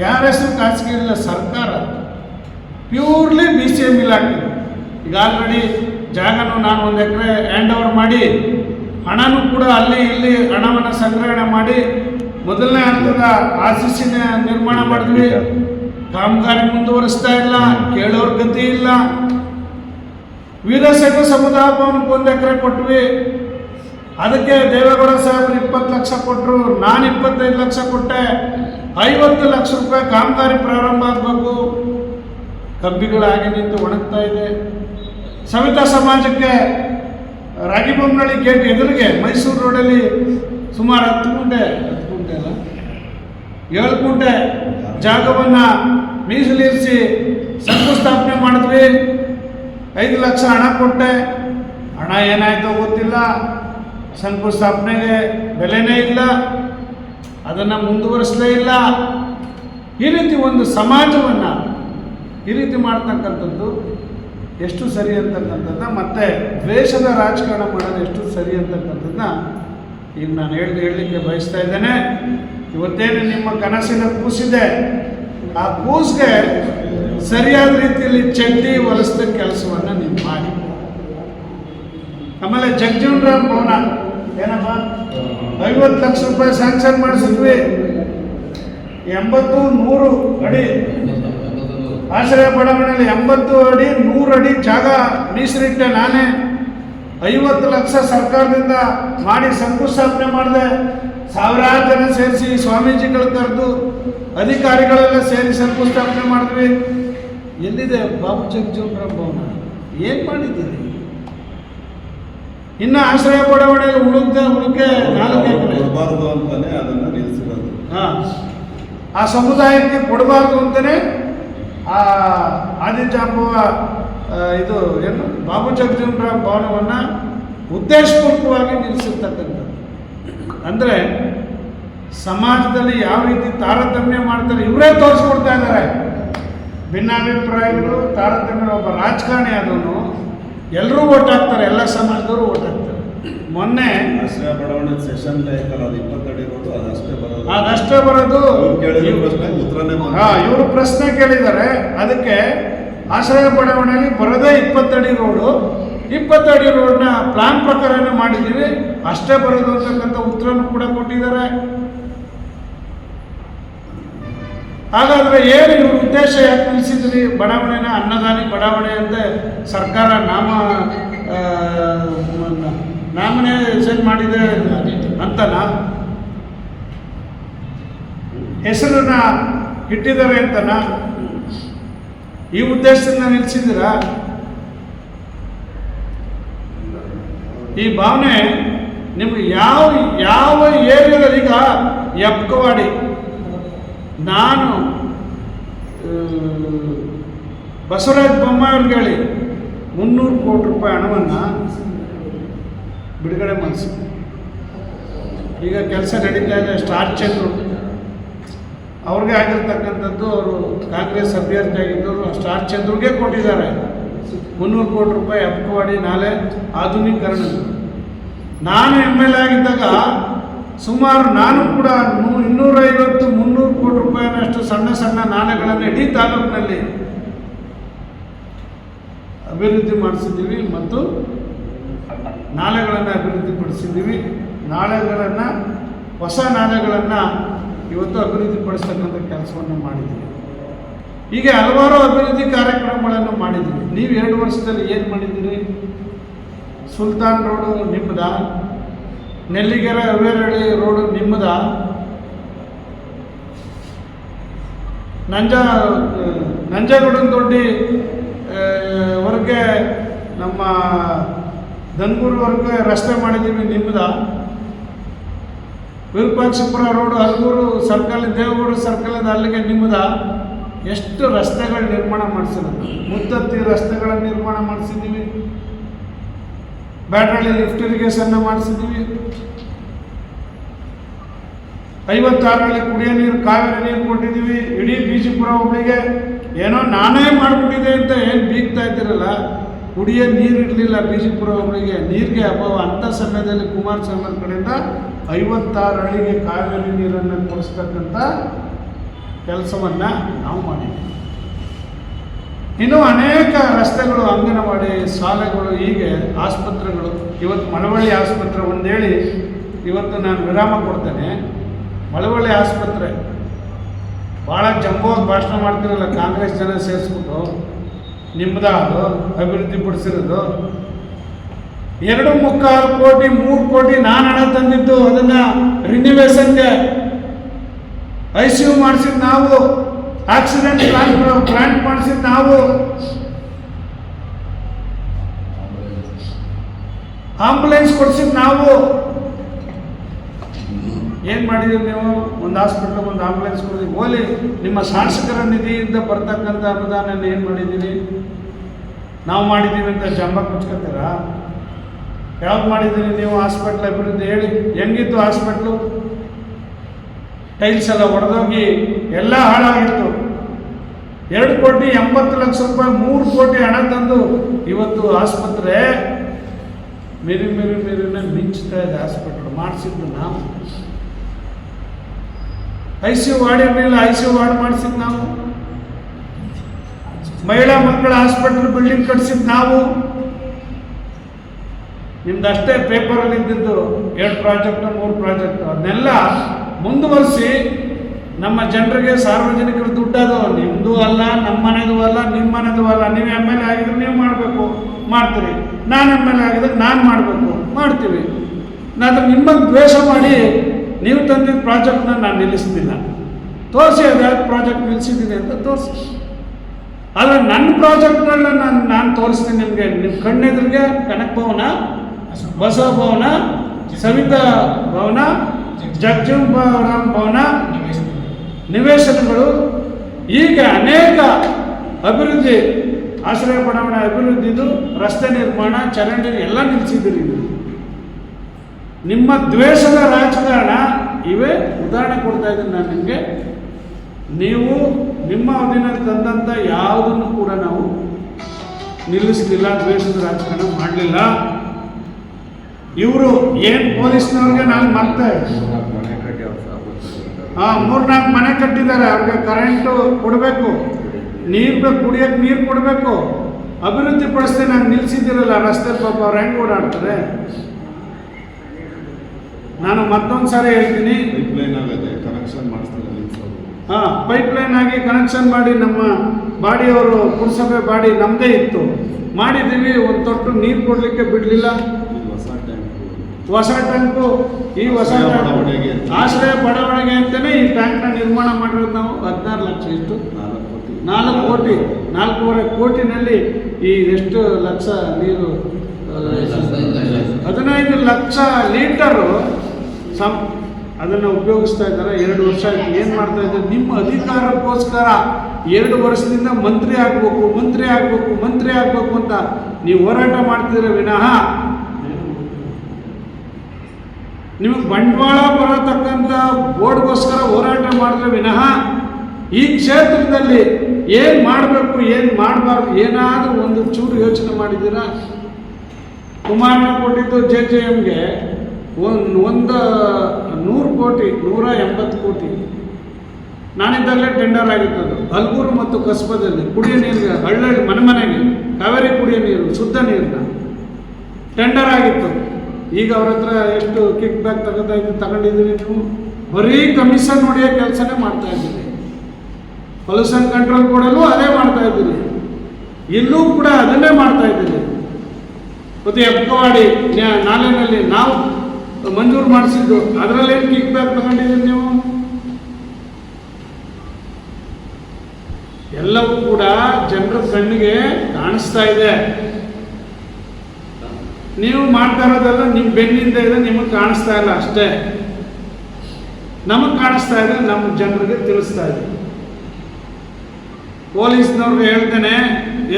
ಯಾರ ಹೆಸರು ಖಾಸಗಿ ಇಲ್ಲ? ಸರ್ಕಾರ. ಪ್ಯೂರ್ಲಿ ಬಿ ಸಿ ಎಂ ಇಲಾಖೆ. ಈಗ ಆಲ್ರೆಡಿ ಜಾಗನೂ ನಾನು ಒಂದು ಎಕರೆ ಹ್ಯಾಂಡ್ ಓವರ್ ಮಾಡಿ, ಹಣನೂ ಕೂಡ ಅಲ್ಲಿ ಇಲ್ಲಿ ಹಣವನ್ನು ಸಂಗ್ರಹಣೆ ಮಾಡಿ, ಮೊದಲನೇ ಹಂತದ ಆರ್ ಸಿ ನಿರ್ಮಾಣ ಮಾಡಿದ್ವಿ. ಕಾಮಗಾರಿ ಮುಂದುವರಿಸ್ತಾ ಇಲ್ಲ, ಕೇಳೋರ್ ಗತಿ ಇಲ್ಲ. ವೀರಶೈವ ಸಮುದಾಯ ಭವನಕ್ಕೆ ಒಂದು ಎಕರೆ ಕೊಟ್ವಿ. ಅದಕ್ಕೆ ದೇವೇಗೌಡ ಸಾಹೇಬರು ಇಪ್ಪತ್ತು ಲಕ್ಷ ಕೊಟ್ಟರು ನಾನು ಇಪ್ಪತ್ತೈದು ಲಕ್ಷ ಕೊಟ್ಟೆ. ಐವತ್ತು ಲಕ್ಷ ರೂಪಾಯಿ ಕಾಮಗಾರಿ ಪ್ರಾರಂಭ ಆಗಬೇಕು. ಕಬ್ಬಿಗಳಾಗಿ ನಿಂತು ಒಣಗ್ತಾ ಇದೆ. ಸವಿತಾ ಸಮಾಜಕ್ಕೆ ರಾಗಿಬೊಮ್ಮನಹಳ್ಳಿ ಗೇಟ್ ಎದುರಿಗೆ ಮೈಸೂರು ರೋಡಲ್ಲಿ ಸುಮಾರು ಹತ್ತು ಗುಂಟೆ ಹತ್ತು ಗುಂಟೆ ಅಲ್ಲ? ಏಳು ಗುಂಟೆ. ಜಾಗವನ್ನು ಮೀಸಲಿರಿಸಿ ಶಂಕುಸ್ಥಾಪನೆ ಮಾಡಿದ್ವಿ. ಐದು ಲಕ್ಷ ಹಣ ಕೊಟ್ಟೆ. ಹಣ ಏನಾಯ್ತೋ ಗೊತ್ತಿಲ್ಲ. ಶಂಕುಸ್ಥಾಪನೆಗೆ ಬೆಲೆನೇ ಇಲ್ಲ. ಅದನ್ನು ಮುಂದುವರಿಸಲೇ ಇಲ್ಲ. ಈ ರೀತಿ ಒಂದು ಸಮಾಜವನ್ನು ಈ ರೀತಿ ಮಾಡ್ತಕ್ಕಂಥದ್ದು ಎಷ್ಟು ಸರಿ ಅಂತಕ್ಕಂಥದ್ದು ಮತ್ತು ದ್ವೇಷದ ರಾಜಕಾರಣ ಮಾಡೋದು ಎಷ್ಟು ಸರಿ ಅಂತಕ್ಕಂಥದ್ದನ್ನ ಈಗ ನಾನು ಹೇಳಿ ಹೇಳಲಿಕ್ಕೆ ಬಯಸ್ತಾ ಇದ್ದೇನೆ. ಇವತ್ತೇನು ನಿಮ್ಮ ಕನಸಿನ ಕೂಸಿದೆ ಆ ಕೂಸ್ಗೆ ಸರಿಯಾದ ರೀತಿಯಲ್ಲಿ ಚಡ್ಡಿ, ಹೊಲಿಸಿದ ಕೆಲಸವನ್ನು ನೀವು ಮಾಡಿ. ಆಮೇಲೆ ಜಗಜೀವನ್ ರಾಮ್ ಭವನ. ಏನಪ್ಪ ಐವತ್ತು ಲಕ್ಷ ರೂಪಾಯಿ ಸ್ಯಾಂಕ್ಷನ್ ಮಾಡಿಸಿದ್ವಿ. ಎಂಬತ್ತು, ನೂರು ಅಡಿ. ಆಶ್ರಯ ಬಡಾವಣೆಯಲ್ಲಿ ಎಂಬತ್ತು ಅಡಿ, ನೂರು ಅಡಿ ಜಾಗ ಮೀಸಲಿಟ್ಟೆ ನಾನೇ. ಐವತ್ತು ಲಕ್ಷ ಸರ್ಕಾರದಿಂದ ಮಾಡಿ ಶಂಕುಸ್ಥಾಪನೆ ಮಾಡಿದೆ. ಸಾವಿರಾರು ಜನ ಸೇರಿಸಿ ಸ್ವಾಮೀಜಿಗಳು ಕರೆದು ಅಧಿಕಾರಿಗಳೆಲ್ಲ ಸೇರಿಸಿ ಶಂಕುಸ್ಥಾಪನೆ ಮಾಡಿದ್ವಿ. ಎಲ್ಲಿದೆ ಬಾಬು ಜಗಜೀವನ್ ರಾಮ್ ಭವನ? ಏನು ಮಾಡಿದ್ದೀರಿ? ಇನ್ನು ಆಶ್ರಯ ಬಡಾವಣೆಯಲ್ಲಿ ಉಳುಕ ಉಳುಕೆ ನಾಲ್ಕು ಕೊಡಬಾರ್ದು ಅಂತಾನೆ ಅದನ್ನ ನಿಲ್ಲಿಸಿರೋದು. ಹಾಂ. ಆ ಸಮುದಾಯಕ್ಕೆ ಕೊಡಬಾರ್ದು ಅಂತಲೇ ಆ ಆದಿಜಾಂಬುವ ಇದು ಏನು? ಬಾಬು ಜಗಜೀವನ್ ರಾಮ್ ಭವನವನ್ನು ಉದ್ದೇಶಪೂರ್ವಕವಾಗಿ ನಿಲ್ಲಿಸಿರ್ತಕ್ಕಂಥದ್ದು. ಅಂದರೆ ಸಮಾಜದಲ್ಲಿ ಯಾವ ರೀತಿ ತಾರತಮ್ಯ ಮಾಡ್ತಾರೆ ಇವರೇ ತೋರಿಸ್ಕೊಡ್ತಾ ಇದ್ದಾರೆ. ಭಿನ್ನಾಭಿಪ್ರಾಯಗಳು ತಾರತಮ್ಯ ಒಬ್ಬ ರಾಜಕಾರಣಿ ಆದವನು ಎಲ್ಲರೂ ಓಟ್ ಹಾಕ್ತಾರೆ ಎಲ್ಲ ಸಮಾಜದವರು ಓಟ್ ಹಾಕ್ತಾರೆ ಮೊನ್ನೆ ಆಶ್ರಯ ಬಡಾವಣೆ ಸೆಷನ್ ಅದಷ್ಟೇ ಬರೋದು. ಅದಷ್ಟೇ ಬರೋದು. ಇವರು ಪ್ರಶ್ನೆ ಕೇಳಿದ್ದಾರೆ. ಅದಕ್ಕೆ ಆಶ್ರಯ ಬಡಾವಣೆಯಲ್ಲಿ ಬರೋದೇ ಇಪ್ಪತ್ತಡಿ ರೋಡು ಇಪ್ಪತ್ತಡಿ ರೋಡ್ನ ಪ್ಲಾನ್ ಪ್ರಕಾರನೇ ಮಾಡಿದ್ದೀವಿ. ಅಷ್ಟೇ ಬರೋದು ಅಂತಕ್ಕಂಥ ಉತ್ತರನೂ ಕೂಡ ಕೊಟ್ಟಿದ್ದಾರೆ. ಹಾಗಾದ್ರೆ ಏನು ಇವ್ರ ಉದ್ದೇಶ? ಯಾಕೆ ನಿಲ್ಲಿಸಿದ್ರಿ ಬಡಾವಣೆನ, ಅನ್ನದಾನಿ ಬಡಾವಣೆ ಅಂತ ಸರ್ಕಾರ ನಾಮ ನಾಮನೆ ನಾಮಿನೇಷನ್ ಮಾಡಿದೆ ಅಂತನಾ? ಹೆಸರನ್ನ ಇಟ್ಟಿದ್ದಾರೆ ಅಂತನಾ? ಈ ಉದ್ದೇಶದಿಂದ ನಿಲ್ಲಿಸಿದ್ದೀರಾ ಈ ಭಾವನೆ ನಿಮ್ಗೆ ಯಾವ ಯಾವ ಏರಿಯಾದಲ್ಲಿ ಈಗ ಎಪ್ಕವಾಡಿ ನಾನು ಬಸವರಾಜ್ ಬೊಮ್ಮಾಯಿಯವ್ರಿಗೆ ಹೇಳಿ, ಮುನ್ನೂರು ಕೋಟಿ ರೂಪಾಯಿ ಹಣವನ್ನು ಬಿಡುಗಡೆ ಮಾಡಿಸಿ ಈಗ ಕೆಲಸ ನಡೀತಾ ಇದೆ ಸ್ಟಾರ್ ಚಂದ್ರು. ಅವ್ರಿಗೆ ಆಗಿರ್ತಕ್ಕಂಥದ್ದು ಅವರು ಕಾಂಗ್ರೆಸ್ ಅಭ್ಯರ್ಥಿ ಆಗಿದ್ದವರು ಸ್ಟಾರ್ ಚಂದ್ರಿಗೆ ಕೊಟ್ಟಿದ್ದಾರೆ. ಮುನ್ನೂರು ಕೋಟಿ ರೂಪಾಯಿ ಅಪ್ಕವಾಡಿ ನಾಳೆ ಆಧುನೀಕರಣ. ನಾನು ಎಂ ಎಲ್ ಎ ಆಗಿದ್ದಾಗ ಸುಮಾರು ನಾನು ಕೂಡ ಇನ್ನೂರೈವತ್ತು, ಮುನ್ನೂರು ಕೋಟಿ ರೂಪಾಯಿನಷ್ಟು ಸಣ್ಣ ಸಣ್ಣ ನಾಲೆಗಳನ್ನು ಇಡೀ ತಾಲೂಕಿನಲ್ಲಿ ಅಭಿವೃದ್ಧಿ ಮಾಡಿಸಿದ್ದೀವಿ ಮತ್ತು ನಾಲೆಗಳನ್ನು ಅಭಿವೃದ್ಧಿಪಡಿಸಿದ್ದೀವಿ ನಾಳೆಗಳನ್ನು ಹೊಸ ನಾಲೆಗಳನ್ನು ಇವತ್ತು ಅಭಿವೃದ್ಧಿಪಡಿಸ್ತಕ್ಕಂಥ ಕೆಲಸವನ್ನು ಮಾಡಿದ್ದೀವಿ. ಹೀಗೆ ಹಲವಾರು ಅಭಿವೃದ್ಧಿ ಕಾರ್ಯಕ್ರಮಗಳನ್ನು ಮಾಡಿದ್ದೀವಿ. ನೀವು ಎರಡು ವರ್ಷದಲ್ಲಿ ಏನು ಮಾಡಿದ್ದೀರಿ? ಸುಲ್ತಾನ್ ರೋಡು ನಿಮ್ಮದ ನೆಲ್ಲಿಗೆರೆ ಅವೇರಳ್ಳಿ ರೋಡು ನಿಮ್ಮದ ನಂಜ ನಂಜಗೌಡನ ದೊಡ್ಡಿ ವರ್ಗೆ ನಮ್ಮ ದನ್ಗೂರ್ವರೆಗೆ ರಸ್ತೆ ಮಾಡಿದ್ದೀವಿ ನಿಮ್ಮದ Virupakshapura road Halaguru circle, Devegowda circle ಅಲ್ಲಿಗೆ ನಿಮ್ಮದ ಎಷ್ಟು ರಸ್ತೆಗಳು ನಿರ್ಮಾಣ ಮಾಡಿಸಿರೋದು ಮುತ್ತತ್ತಿ ರಸ್ತೆಗಳನ್ನು ನಿರ್ಮಾಣ ಮಾಡಿಸಿದ್ದೀವಿ. ಬ್ಯಾಟ್ರಲ್ಲಿ ಲಿಫ್ಟ್ ಇರಿಗೇಷನ್ನ ಮಾಡಿಸಿದ್ದೀವಿ. ಐವತ್ತಾರರಲ್ಲಿ ಕುಡಿಯೋ ನೀರು, ಕಾವೇರಿ ನೀರು ಕೊಟ್ಟಿದ್ದೀವಿ. ಇಡೀ ಬೀಜಪುರ ಒಬ್ಬಳಿಗೆ ಏನೋ ನಾನೇ ಮಾಡಿಬಿಟ್ಟಿದೆ ಅಂತ ಏನು ಬೀಗ್ತಾ ಇದ್ದೀರಲ್ಲ? ಕುಡಿಯೋ ನೀರು ಇರಲಿಲ್ಲ ಬೀಜಪುರ ಒಬ್ಬಳಿಗೆ ನೀರಿಗೆ ಅಭಾವ ಅಂಥ ಸಮಯದಲ್ಲಿ ಕುಮಾರಸ್ವಾಮಿ ಕಡೆಯಿಂದ ಐವತ್ತಾರು ಹಳ್ಳಿಗೆ ಕಾವೇರಿ ನೀರನ್ನು ಕೊಡಿಸ್ತಕ್ಕಂಥ ಕೆಲಸವನ್ನು ನಾವು ಮಾಡಿದ್ದೀವಿ ಇನ್ನು ಅನೇಕ ರಸ್ತೆಗಳು ಅಂಗನವಾಡಿ ಶಾಲೆಗಳು, ಹೀಗೆ ಆಸ್ಪತ್ರೆಗಳು. ಇವತ್ತು ಮಳವಳ್ಳಿ ಆಸ್ಪತ್ರೆ ಒಂದೇಳಿ ಇವತ್ತು ನಾನು ವಿರಾಮ ಕೊಡ್ತೇನೆ. ಮಳವಳ್ಳಿ ಆಸ್ಪತ್ರೆ ಭಾಳ ಜಂಬೋಗಿ ಭಾಷಣ ಮಾಡ್ತಿರಲ್ಲ ಕಾಂಗ್ರೆಸ್ ಜನ ಸೇರಿಸ್ಬಿಟ್ಟು. ನಿಮ್ಮದಾದ ಅಭಿವೃದ್ಧಿ ಪಡಿಸಿರೋದು. ಎರಡು ಮುಕ್ಕಾಲು ಕೋಟಿ, ಮೂರು ಕೋಟಿ ನಾನು ಹಣ ತಂದಿದ್ದು ಅದನ್ನು ರಿನ್ಯೂವೇಷನ್ಗೆ ಐ ಸಿ ಯು ಮಾಡಿಸಿದ್ದು ನಾವು ಆಕ್ಸಿಡೆಂಟ್ ಪ್ಲಾಂಟ್ ಮಾಡಿಸಿದ್ ನಾವು. ಆಂಬುಲೆನ್ಸ್ ಕೊಡ್ಸಿದ್ದು ನಾವು. ಏನು ಮಾಡಿದ್ದೀವಿ ನೀವು? ಒಂದು ಹಾಸ್ಪಿಟ್ಲಿಗೆ ಒಂದು ಆಂಬುಲೆನ್ಸ್ ಕೊಡಿ ಹೋಲಿ ನಿಮ್ಮ ಶಾಸಕರ ನಿಧಿಯಿಂದ ಬರ್ತಕ್ಕಂಥ ಅನುದಾನ ಏನು ಮಾಡಿದ್ದೀರಿ ನಾವು ಮಾಡಿದ್ದೀವಿ ಅಂತ ಜಂಬ ಕುಚ್ಕೋತೀರಾ? ಯಾವ್ದು ಮಾಡಿದ್ದೀರಿ ನೀವು? ಹಾಸ್ಪಿಟ್ಲ್ ಅಭಿವೃದ್ಧಿ ಹೇಳಿ. ಹೆಂಗಿತ್ತು ಹಾಸ್ಪಿಟ್ಲು ಟೈಲ್ಸ್ ಎಲ್ಲ ಒಡೆದೋಗಿ ಎಲ್ಲ ಹಾಳಾಗಿತ್ತು. ಎರಡು ಕೋಟಿ ಎಂಬತ್ತು ಲಕ್ಷ ರೂಪಾಯಿ, ಮೂರು ಕೋಟಿ ಹಣ ತಂದು ಇವತ್ತು ಆಸ್ಪತ್ರೆ ಮಿರಿ ಮಿರಿ ಮಿರಿನ ಮಿಂಚ್ತಾ ಇದೆ ಹಾಸ್ಪಿಟ್ಲ್. ಮಾಡಿಸಿದ್ದು ನಾವು. ಐ ಸಿ ಯು ವಾರ್ಡ್ ಇರಲಿಲ್ಲ ಐ ಸಿ ಯು ವಾರ್ಡ್ ಮಾಡಿಸಿದ್ದು ನಾವು. ಮಹಿಳಾ ಮಕ್ಕಳ ಹಾಸ್ಪಿಟಲ್ ಬಿಲ್ಡಿಂಗ್ ಕಟ್ಸಿದ್ದು ನಾವು. ನಿಮ್ದು ಅಷ್ಟೇ ಪೇಪರಲ್ಲಿ ಇದ್ದಿದ್ದು ಎರಡು ಪ್ರಾಜೆಕ್ಟ್, ಮೂರು ಪ್ರಾಜೆಕ್ಟ್. ಅದನ್ನೆಲ್ಲ ಮುಂದುವರಿಸಿ, ನಮ್ಮ ಜನರಿಗೆ ಸಾರ್ವಜನಿಕರ ದುಡ್ಡದು. ನಿಮ್ಮದು ಅಲ್ಲ, ನಮ್ಮ ಮನೆದು ಅಲ್ಲ, ನಿಮ್ಮ ಮನೆದು ಅಲ್ಲ. ನೀವು ಎಂ ಎಲ್ ಎ ಆಗಿದ್ರೆ ನೀವು ಮಾಡಬೇಕು, ಮಾಡ್ತೀರಿ. ನಾನು ಎಂ ಎಲ್ ಎ ಆಗಿದ್ರೆ ನಾನು ಮಾಡಬೇಕು, ಮಾಡ್ತೀವಿ. ನಾನು ನಿಮ್ಮನ್ನು ದ್ವೇಷ ಮಾಡಿ ನೀವು ತಂದಿದ್ದ ಪ್ರಾಜೆಕ್ಟ್ನ ನಾನು ನಿಲ್ಲಿಸ್ತಿಲ್ಲ. ತೋರಿಸಿ ಅದು ಯಾವ್ದು ಪ್ರಾಜೆಕ್ಟ್ ನಿಲ್ಲಿಸಿದ್ದೀನಿ ಅಂತ ತೋರಿಸಿ. ಆದರೆ ನನ್ನ ಪ್ರಾಜೆಕ್ಟ್ಗಳನ್ನ ನಾನು ನಾನು ತೋರಿಸ್ತೀನಿ ನಿಮಗೆ. ನಿಮ್ಮ ಕಣ್ಣೆದುರಿಗೆ ಕನಕ ಭವನ ಬಸವ ಭವನ, ಸವಿತಾ ಭವನ ಜಗಜೀವರಾಮ್ ಭವನ ನಿವೇಶನಗಳು. ಈಗ ಅನೇಕ ಅಭಿವೃದ್ಧಿ, ಆಶ್ರಯ ಬಡಾವಣೆ ಅಭಿವೃದ್ಧಿದು, ರಸ್ತೆ ನಿರ್ಮಾಣ, ಚರಂಡಿ ಎಲ್ಲ ನಿಲ್ಲಿಸಿದ್ದೀರಿ ನಿಮ್ಮ ದ್ವೇಷದ ರಾಜಕಾರಣ ಇವೇ ಉದಾಹರಣೆ ಕೊಡ್ತಾ ಇದ್ದೀನಿ ನಾನು ನಿಮಗೆ. ನೀವು ನಿಮ್ಮ ಅವಧಿನಲ್ಲಿ ತಂದಂಥ ಯಾವುದನ್ನು ಕೂಡ ನಾವು ನಿಲ್ಲಿಸಲಿಲ್ಲ, ದ್ವೇಷದ ರಾಜಕಾರಣ ಮಾಡಲಿಲ್ಲ. ಇವರು ಏನು ಪೊಲೀಸ್ನವ್ರಿಗೆ ನಾನು ಮತ್ತೆ ಹಾಂ ಮೂರ್ನಾಲ್ಕು ಮನೆ ಕಟ್ಟಿದ್ದಾರೆ. ಅವ್ರಿಗೆ ಕರೆಂಟು ಕೊಡಬೇಕು. ನೀರು ಬೇಕು ಕುಡಿಯೋಕೆ ನೀರು ಕೊಡಬೇಕು. ಅಭಿವೃದ್ಧಿ ಪಡಿಸ್ತೇನೆ ನಾನು ನಿಲ್ಲಿಸಿದ್ದೀರಲ್ಲ ರಸ್ತೆ ಪಾಪ ಅವ್ರು ಹೆಂಗೆ ಓಡಾಡ್ತಾರೆ? ನಾನು ಮತ್ತೊಂದು ಸಾರಿ ಹೇಳ್ತೀನಿ. ಕನೆಕ್ಷನ್ ಹಾಂ ಪೈಪ್ ಲೈನ್ ಆಗಿ ಕನೆಕ್ಷನ್ ಮಾಡಿ ನಮ್ಮ ಬಾಡಿಯವರು ಪುರಸಭೆ ಬಾಡಿ ನಮ್ಮದೇ ಇತ್ತು. ಮಾಡಿದ್ದೀವಿ, ಒಂದು ತೊಟ್ಟು ನೀರು ಕೊಡಲಿಕ್ಕೆ ಬಿಡಲಿಲ್ಲ. ಹೊಸ ಟ್ಯಾಂಕ್ ಈ ಹೊಸ ಆಶ್ರಯ ಬಡಾವಣೆಗೆ. ಅಂತಲೇ ಈ ಟ್ಯಾಂಕ್ನ ನಿರ್ಮಾಣ ಮಾಡಿರೋದು ನಾವು ಹದಿನಾರು ಲಕ್ಷ ಇಷ್ಟು. ನಾಲ್ಕು ಕೋಟಿ. ನಾಲ್ಕು ಕೋಟಿ ನಾಲ್ಕೂವರೆ ಕೋಟಿನಲ್ಲಿ ಈ ಎಷ್ಟು ಲಕ್ಷ ನೀರು ಹದಿನೈದು ಲಕ್ಷ ಲೀಟರು ಸಂ ಅದನ್ನು ಉಪಯೋಗಿಸ್ತಾ ಇದ್ದಾರೆ. ಎರಡು ವರ್ಷ ಆಯ್ತು. ಏನು ಮಾಡ್ತಾ ಇದ್ದಾರೆ? ನಿಮ್ಮ ಅಧಿಕಾರಕ್ಕೋಸ್ಕರ ಎರಡು ವರ್ಷದಿಂದ ಮಂತ್ರಿ ಆಗಬೇಕು ಮಂತ್ರಿ ಆಗಬೇಕು ಮಂತ್ರಿ ಆಗಬೇಕು ಅಂತ ನೀವು ಹೋರಾಟ ಮಾಡ್ತಿದ್ರೆ ವಿನಃ? ನಿಮಗೆ ಬಂಡವಾಳ ಬರತಕ್ಕಂಥ ಬೋರ್ಡ್ಗೋಸ್ಕರ ಹೋರಾಟ ಮಾಡಿದ್ರೆ ವಿನಃ ಈ ಕ್ಷೇತ್ರದಲ್ಲಿ ಏನು ಮಾಡಬೇಕು, ಏನು ಮಾಡಬಾರ್ದು, ಏನಾದರೂ ಒಂದು ಚೂರು ಯೋಚನೆ ಮಾಡಿದ್ದೀರಾ? ಕುಮಾರ ಕೊಟ್ಟಿದ್ದು ಜೆ ಜೆ ಎಮ್ಗೆ ಒಂದು ಒಂದು ನೂರು ಕೋಟಿ, ನೂರ ಎಂಬತ್ತು ಕೋಟಿ. ನಾನಿದ್ದಲ್ಲೇ ಟೆಂಡರ್ ಆಗಿತ್ತದು ಹಲ್ಗೂರು ಮತ್ತು ಕಸ್ಬದಲ್ಲಿ ಕುಡಿಯೋ ನೀರಿಗೆ ಹಳ್ಳಿ, ಮನೆ ಮನೆಗೆ, ಕಾವೇರಿ ಕುಡಿಯೋ ನೀರು, ಶುದ್ಧ ನೀರನ್ನ ಟೆಂಡರ್ ಆಗಿತ್ತು. ಈಗ ಅವ್ರ ಹತ್ರ ಎಷ್ಟು ಕಿಕ್ ಬ್ಯಾಕ್ ಇದ್ದು ತಗೊಂಡಿದ್ದೀರಿ ನೀವು ಬರೀ ಕಮಿಷನ್ ಹೊಡೆಯೋ ಕೆಲಸನೇ ಮಾಡ್ತಾ ಇದ್ದೀರಿ. ಪೊಲ್ಯೂಷನ್ ಕಂಟ್ರೋಲ್ ಕೊಡಲು ಅದೇ ಮಾಡ್ತಾ ಇದ್ದೀರಿ. ಇಲ್ಲೂ ಕೂಡ ಅದನ್ನೇ ಮಾಡ್ತಾ ಇದ್ದೀರಿ. ಮತ್ತು ಎಪ್ಪವಾಡಿ ನಾಲೆನಲ್ಲಿ ನಾವು ಮಂಜೂರು ಮಾಡಿಸಿದ್ದು, ಅದರಲ್ಲೇನು ಕಿಕ್ ಬ್ಯಾಕ್ ತಗೊಂಡಿದ್ದೀರಿ ನೀವು? ಎಲ್ಲವೂ ಕೂಡ ಜನರ ಕಣ್ಣಿಗೆ ಕಾಣಿಸ್ತಾ ಇದೆ. ನೀವು ಮಾಡ್ತಾ ಇರೋದೆಲ್ಲ ನಿಮ್ಮ ಬೆನ್ನಿಂದ ಇದೆ, ನಿಮಗೆ ಕಾಣಿಸ್ತಾ ಇಲ್ಲ ಅಷ್ಟೇ. ನಮಗೆ ಕಾಣಿಸ್ತಾ ಇದೆ ನಮ್ಮ ಜನರಿಗೆ ತಿಳಿಸ್ತಾ ಇದೆ. ಪೊಲೀಸ್ನವ್ರಿಗೆ ಹೇಳ್ತೇನೆ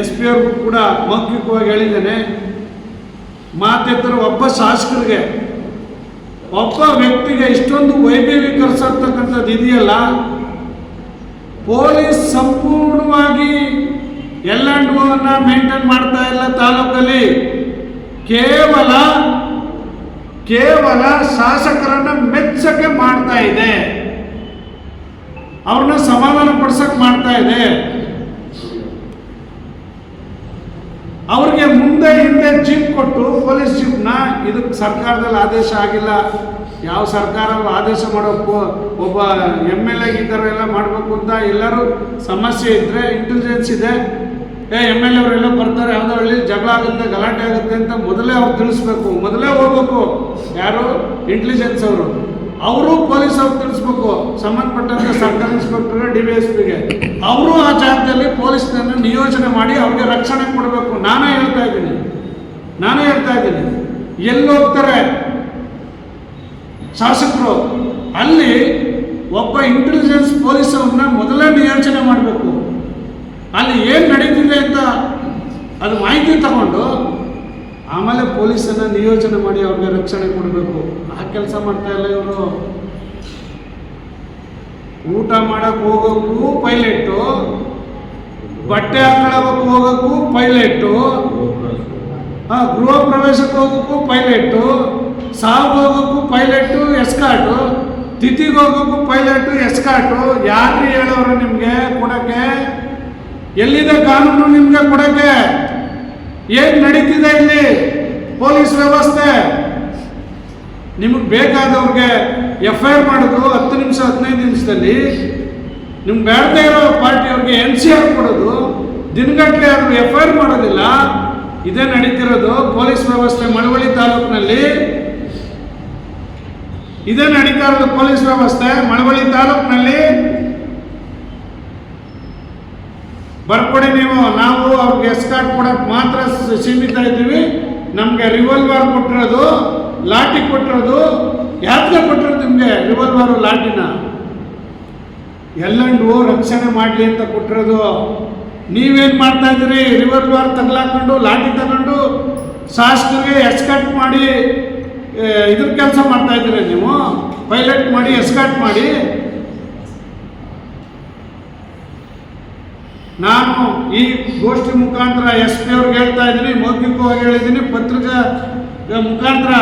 ಎಸ್ ಪಿ ಅವ್ರಿಗೂ ಕೂಡ ಮೌಖಿಕವಾಗಿ ಹೇಳಿದ್ದೇನೆ. ಮಾತೆತ್ತರು ಒಬ್ಬ ಶಾಸಕರಿಗೆ, ಒಬ್ಬ ವ್ಯಕ್ತಿಗೆ ಇಷ್ಟೊಂದು ವೈಭವೀಕರಿಸತಕ್ಕಂಥದ್ದು ಇದೆಯಲ್ಲ? ಪೊಲೀಸ್ ಸಂಪೂರ್ಣವಾಗಿ ಎಲ್ ಆ್ಯಂಡ್ ಮೇಂಟೈನ್ ಮಾಡ್ತಾ ಇಲ್ಲ ತಾಲೂಕಲ್ಲಿ. ಕೇವಲ ಕೇವಲ ಶಾಸಕರನ್ನ ಮೆಚ್ಚಕ್ಕೆ ಮಾಡ್ತಾ ಇದೆ. ಅವ್ರನ್ನ ಸಮಾಧಾನ ಪಡಿಸಕ್ ಮಾಡ್ತಾ ಇದೆ. ಅವ್ರಿಗೆ ಮುಂದೆ ಹಿಂದೆ ಚೀಪ್ ಕೊಟ್ಟು ಪೊಲೀಸ್ ಜೀಪ್ನ ಇದಕ್ಕೆ ಸರ್ಕಾರದಲ್ಲಿ ಆದೇಶ ಆಗಿಲ್ಲ. ಯಾವ ಸರ್ಕಾರ ಆದೇಶ ಮಾಡೋಕ್ಕೂ ಒಬ್ಬ ಎಂ ಎಲ್ ಎ ಈ ಥರ ಎಲ್ಲ ಮಾಡಬೇಕು ಅಂತ ಎಲ್ಲರೂ ಸಮಸ್ಯೆ ಇದ್ದರೆ ಇಂಟೆಲಿಜೆನ್ಸ್ ಇದೆ. ಏ ಎಂ ಎಲ್ ಅವರೆಲ್ಲ ಬರ್ತಾರೆ, ಯಾವುದೋ ಹಳ್ಳಿ ಜಗಳ ಆಗುತ್ತೆ, ಗಲಾಟೆ ಆಗುತ್ತೆ ಅಂತ ಮೊದಲೇ ಅವ್ರು ತಿಳಿಸ್ಬೇಕು. ಮೊದಲೇ ಹೋಗ್ಬೇಕು. ಯಾರು? ಇಂಟೆಲಿಜೆನ್ಸ್ ಅವರು. ಅವರು ಪೊಲೀಸ್ ಅವ್ರು ತಿಳಿಸ್ಬೇಕು. ಸಂಬಂಧಪಟ್ಟಂತ circle inspector D V S ಪಿಗೆ ಅವರು ಆ ಜಾಗದಲ್ಲಿ ಪೊಲೀಸ್ನನ್ನು ನಿಯೋಜನೆ ಮಾಡಿ ಅವ್ರಿಗೆ ರಕ್ಷಣೆ ಕೊಡಬೇಕು. ನಾನೇ ಹೇಳ್ತಾ ಇದ್ದೀನಿ. ನಾನೇ ಹೇಳ್ತಾ ಇದ್ದೀನಿ. ಎಲ್ಲಿ ಹೋಗ್ತಾರೆ? ಶಾಸಕರು, ಅಲ್ಲಿ ಒಬ್ಬ ಇಂಟೆಲಿಜೆನ್ಸ್ ಪೊಲೀಸ್ ಅವ್ರನ್ನ ಮೊದಲೇ ನಿಯೋಜನೆ ಮಾಡಬೇಕು. ಅಲ್ಲಿ ಏನು ನಡೀತಿದೆ ಅಂತ ಅದು ಮಾಹಿತಿ ತಗೊಂಡು ಆಮೇಲೆ ಪೊಲೀಸನ್ನು ನಿಯೋಜನೆ ಮಾಡಿ ಅವ್ರಿಗೆ ರಕ್ಷಣೆ ಕೊಡಬೇಕು. ಆ ಕೆಲಸ ಮಾಡ್ತಾ ಇಲ್ಲ ಇವರು. ಊಟ ಮಾಡೋಕ್ಕೆ ಹೋಗೋಕ್ಕೂ ಪೈಲೆಟ್ಟು ಬಟ್ಟೆ ಹಾಕೊಳ್ಳೋಕೆ ಹೋಗೋಕ್ಕೂ ಪೈಲೆಟ್ಟು ಹಾಂ ಗೃಹ ಪ್ರವೇಶಕ್ಕೆ ಹೋಗೋಕ್ಕೂ ಪೈಲೆಟ್ಟು ಸಾವು ಹೋಗೋಕ್ಕೂ ಪೈಲೆಟ್ಟು ಎಸ್ಕಾಟು ತಿಥಿಗೆ ಹೋಗೋಕ್ಕೂ ಪೈಲೆಟ್ಟು ಎಸ್ಕಾಟು ಯಾರು ಹೇಳೋರು ನಿಮಗೆ ಕೊಡಕ್ಕೆ? ಎಲ್ಲಿದೆ ಕಾನೂನು ನಿಮಗೆ ಕೊಡಕ್ಕೆ? ಏನ್ ನಡೀತಿದೆ ಇಲ್ಲಿ? ಪೊಲೀಸ್ ವ್ಯವಸ್ಥೆ. ನಿಮಗೆ ಬೇಕಾದವ್ರಿಗೆ ಎಫ್ ಐ ಆರ್ ಮಾಡೋದು ಹತ್ತು ನಿಮಿಷ, ಹದಿನೈದು ನಿಮಿಷದಲ್ಲಿ. ನಿಮ್ಗೆ ಬೇಡದೇ ಇರೋ ಪಾರ್ಟಿಯವ್ರಿಗೆ ಎನ್ ಸಿ ಆರ್ ಕೊಡೋದು. ದಿನಗಟ್ಟಲೆ ಅವರು ಎಫ್ ಐ ಆರ್ ಮಾಡೋದಿಲ್ಲ. ಇದೇ ನಡೀತಿರೋದು ಪೊಲೀಸ್ ವ್ಯವಸ್ಥೆ ಮಳವಳ್ಳಿ ತಾಲೂಕಿನಲ್ಲಿ. ಇದೇ ನಡೀತಾ ಇರೋದು ಪೊಲೀಸ್ ವ್ಯವಸ್ಥೆ ಮಳವಳ್ಳಿ ತಾಲೂಕಿನಲ್ಲಿ. ಬರ್ಕೊಡಿ ನೀವು. ನಾವು ಅವ್ರಿಗೆ ಎಸ್ಕಾರ್ಟ್ ಕೊಡಕ್ ಮಾತ್ರ ಸೀಮಿತ ಇದ್ದೀವಿ. ನಮಗೆ ರಿವಾಲ್ವರ್ ಕೊಟ್ಟಿರೋದು, ಲಾಠಿ ಕೊಟ್ಟಿರೋದು, ಯಾತ್ರೆ ಕೊಟ್ಟಿರೋದು ನಿಮಗೆ ರಿವಾಲ್ವರು ಲಾಠಿನ. ಎಲ್ಲಂಡು ರಕ್ಷಣೆ ಮಾಡಲಿ ಅಂತ ಕೊಟ್ಟಿರೋದು. ನೀವೇನು ಮಾಡ್ತಾ ಇದ್ದೀರಿ? ರಿವಾಲ್ವರ್ ತಗ್ಲಾಕೊಂಡು, ಲಾಠಿ ತಗೊಂಡು ಶಾಸಕರಿಗೆ ಎಸ್ಕಟ್ ಮಾಡಿ ಇದ್ರ ಕೆಲಸ ಮಾಡ್ತಾ ಇದ್ದೀರಿ ನೀವು? ಪೈಲಟ್ ಮಾಡಿ ಎಸ್ಕಾರ್ಟ್ ಮಾಡಿ. ನಾನು ಈ ಗೋಷ್ಠಿ ಮುಖಾಂತರ ಎಸ್ ಪಿ ಅವ್ರಿಗೆ ಹೇಳ್ತಾ ಇದ್ದೀನಿ, ಮೌಖಿಕವಾಗಿ ಹೇಳಿದ್ದೀನಿ, ಪತ್ರಿಕಾ ಮುಖಾಂತರ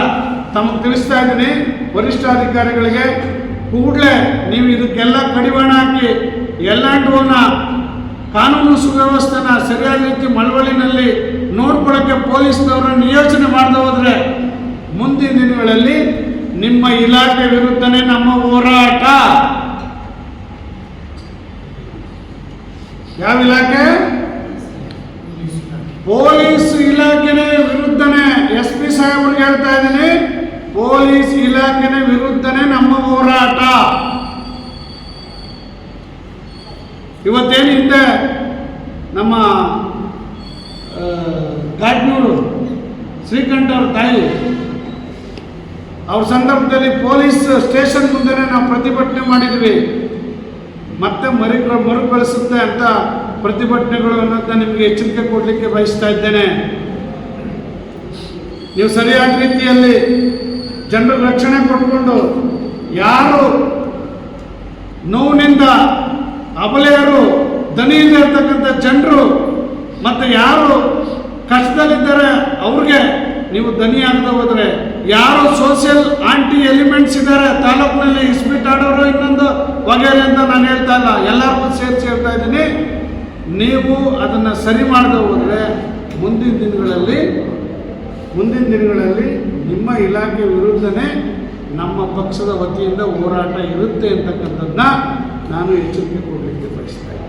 ತಮಗೆ ತಿಳಿಸ್ತಾ ಇದ್ದೀನಿ. ವರಿಷ್ಠಾಧಿಕಾರಿಗಳಿಗೆ ಕೂಡಲೇ ನೀವು ಇದಕ್ಕೆಲ್ಲ ಕಡಿವಾಣ ಹಾಕಿ ಎಲ್ಲಾಂಡುವನ್ನ ಕಾನೂನು ಸುವ್ಯವಸ್ಥೆನ ಸರಿಯಾದ ರೀತಿ ಮಳವಳಿನಲ್ಲಿ ನೋಡ್ಕೊಳ್ಳೋಕ್ಕೆ ಪೊಲೀಸ್ನವರನ್ನು ನಿಯೋಜನೆ ಮಾಡದೆ ಹೋದರೆ ಮುಂದಿನ ದಿನಗಳಲ್ಲಿ ನಿಮ್ಮ ಇಲಾಖೆ ವಿರುದ್ಧನೇ ನಮ್ಮ ಹೋರಾಟ. ಯಾವ ಇಲಾಖೆ? ಪೊಲೀಸ್ ಇಲಾಖೆನೇ ವಿರುದ್ಧನೇ. ಎಸ್ ಪಿ ಸಾಹೇಬ್ರಿಗೆ ಹೇಳ್ತಾ ಇದ್ದೀನಿ, ಪೊಲೀಸ್ ಇಲಾಖೆನೇ ವಿರುದ್ಧನೇ ನಮ್ಮ ಹೋರಾಟ. ಇವತ್ತೇನು ಹಿಂದೆ ನಮ್ಮ ಘಾಟ್ನೂರು ಶ್ರೀಕಂಠ ಅವ್ರ ತಾಯಿ, ಅವ್ರ ಸಂದರ್ಭದಲ್ಲಿ ಪೊಲೀಸ್ ಸ್ಟೇಷನ್ ಮುಂದೆ ನಾವು ಪ್ರತಿಭಟನೆ ಮಾಡಿದ್ವಿ. ಮತ್ತೆ ಮರಿ ಮರುಕಳಿಸುತ್ತೆ ಅಂತ ಪ್ರತಿಭಟನೆಗಳು ಅನ್ನೋದನ್ನ ನಿಮಗೆ ಎಚ್ಚರಿಕೆ ಕೊಡಲಿಕ್ಕೆ ಬಯಸ್ತಾ ಇದ್ದೇನೆ. ನೀವು ಸರಿಯಾದ ರೀತಿಯಲ್ಲಿ ಜನರ ರಕ್ಷಣೆ ಕೊಟ್ಕೊಂಡು ಯಾರು ನೋವಿನಿಂದ ಅಬಲೆಯರು ದನಿಯಿಂದ ಇರ್ತಕ್ಕಂಥ ಜನರು ಮತ್ತು ಯಾರು ಕಷ್ಟದಲ್ಲಿದ್ದಾರೆ, ಅವ್ರಿಗೆ ನೀವು ದನಿ ಹೋದರೆ ಹೋದ್ರೆ ಯಾರು ಸೋಷಿಯಲ್ ಆಂಟಿ ಎಲಿಮೆಂಟ್ಸ್ ಇದ್ದಾರೆ, ತಾಲೂಕಿನಲ್ಲಿ ಇಸ್ಪಿಟ್ ಆಡೋರು ಇನ್ನೊಂದು ವಗೇರೆ ಅಂತ ನಾನು ಹೇಳ್ತಾ ಇಲ್ಲ. ಎಲ್ಲರಿಗೂ ಸೇರಿಸಿ ಹೇಳ್ತಾ ಇದ್ದೀನಿ. ನೀವು ಅದನ್ನು ಸರಿ ಮಾಡದೆ ಹೋದರೆ ಮುಂದಿನ ದಿನಗಳಲ್ಲಿ ಮುಂದಿನ ದಿನಗಳಲ್ಲಿ ನಿಮ್ಮ ಇಲಾಖೆ ವಿರುದ್ಧನೇ ನಮ್ಮ ಪಕ್ಷದ ವತಿಯಿಂದ ಹೋರಾಟ ಇರುತ್ತೆ ಅಂತಕ್ಕಂಥದ್ದನ್ನ ನಾನು ಎಚ್ಚರಿಕೆ ಕೊಡಲಿಕ್ಕೆ ಬಯಸ್ತಾ ಇದ್ದೀನಿ.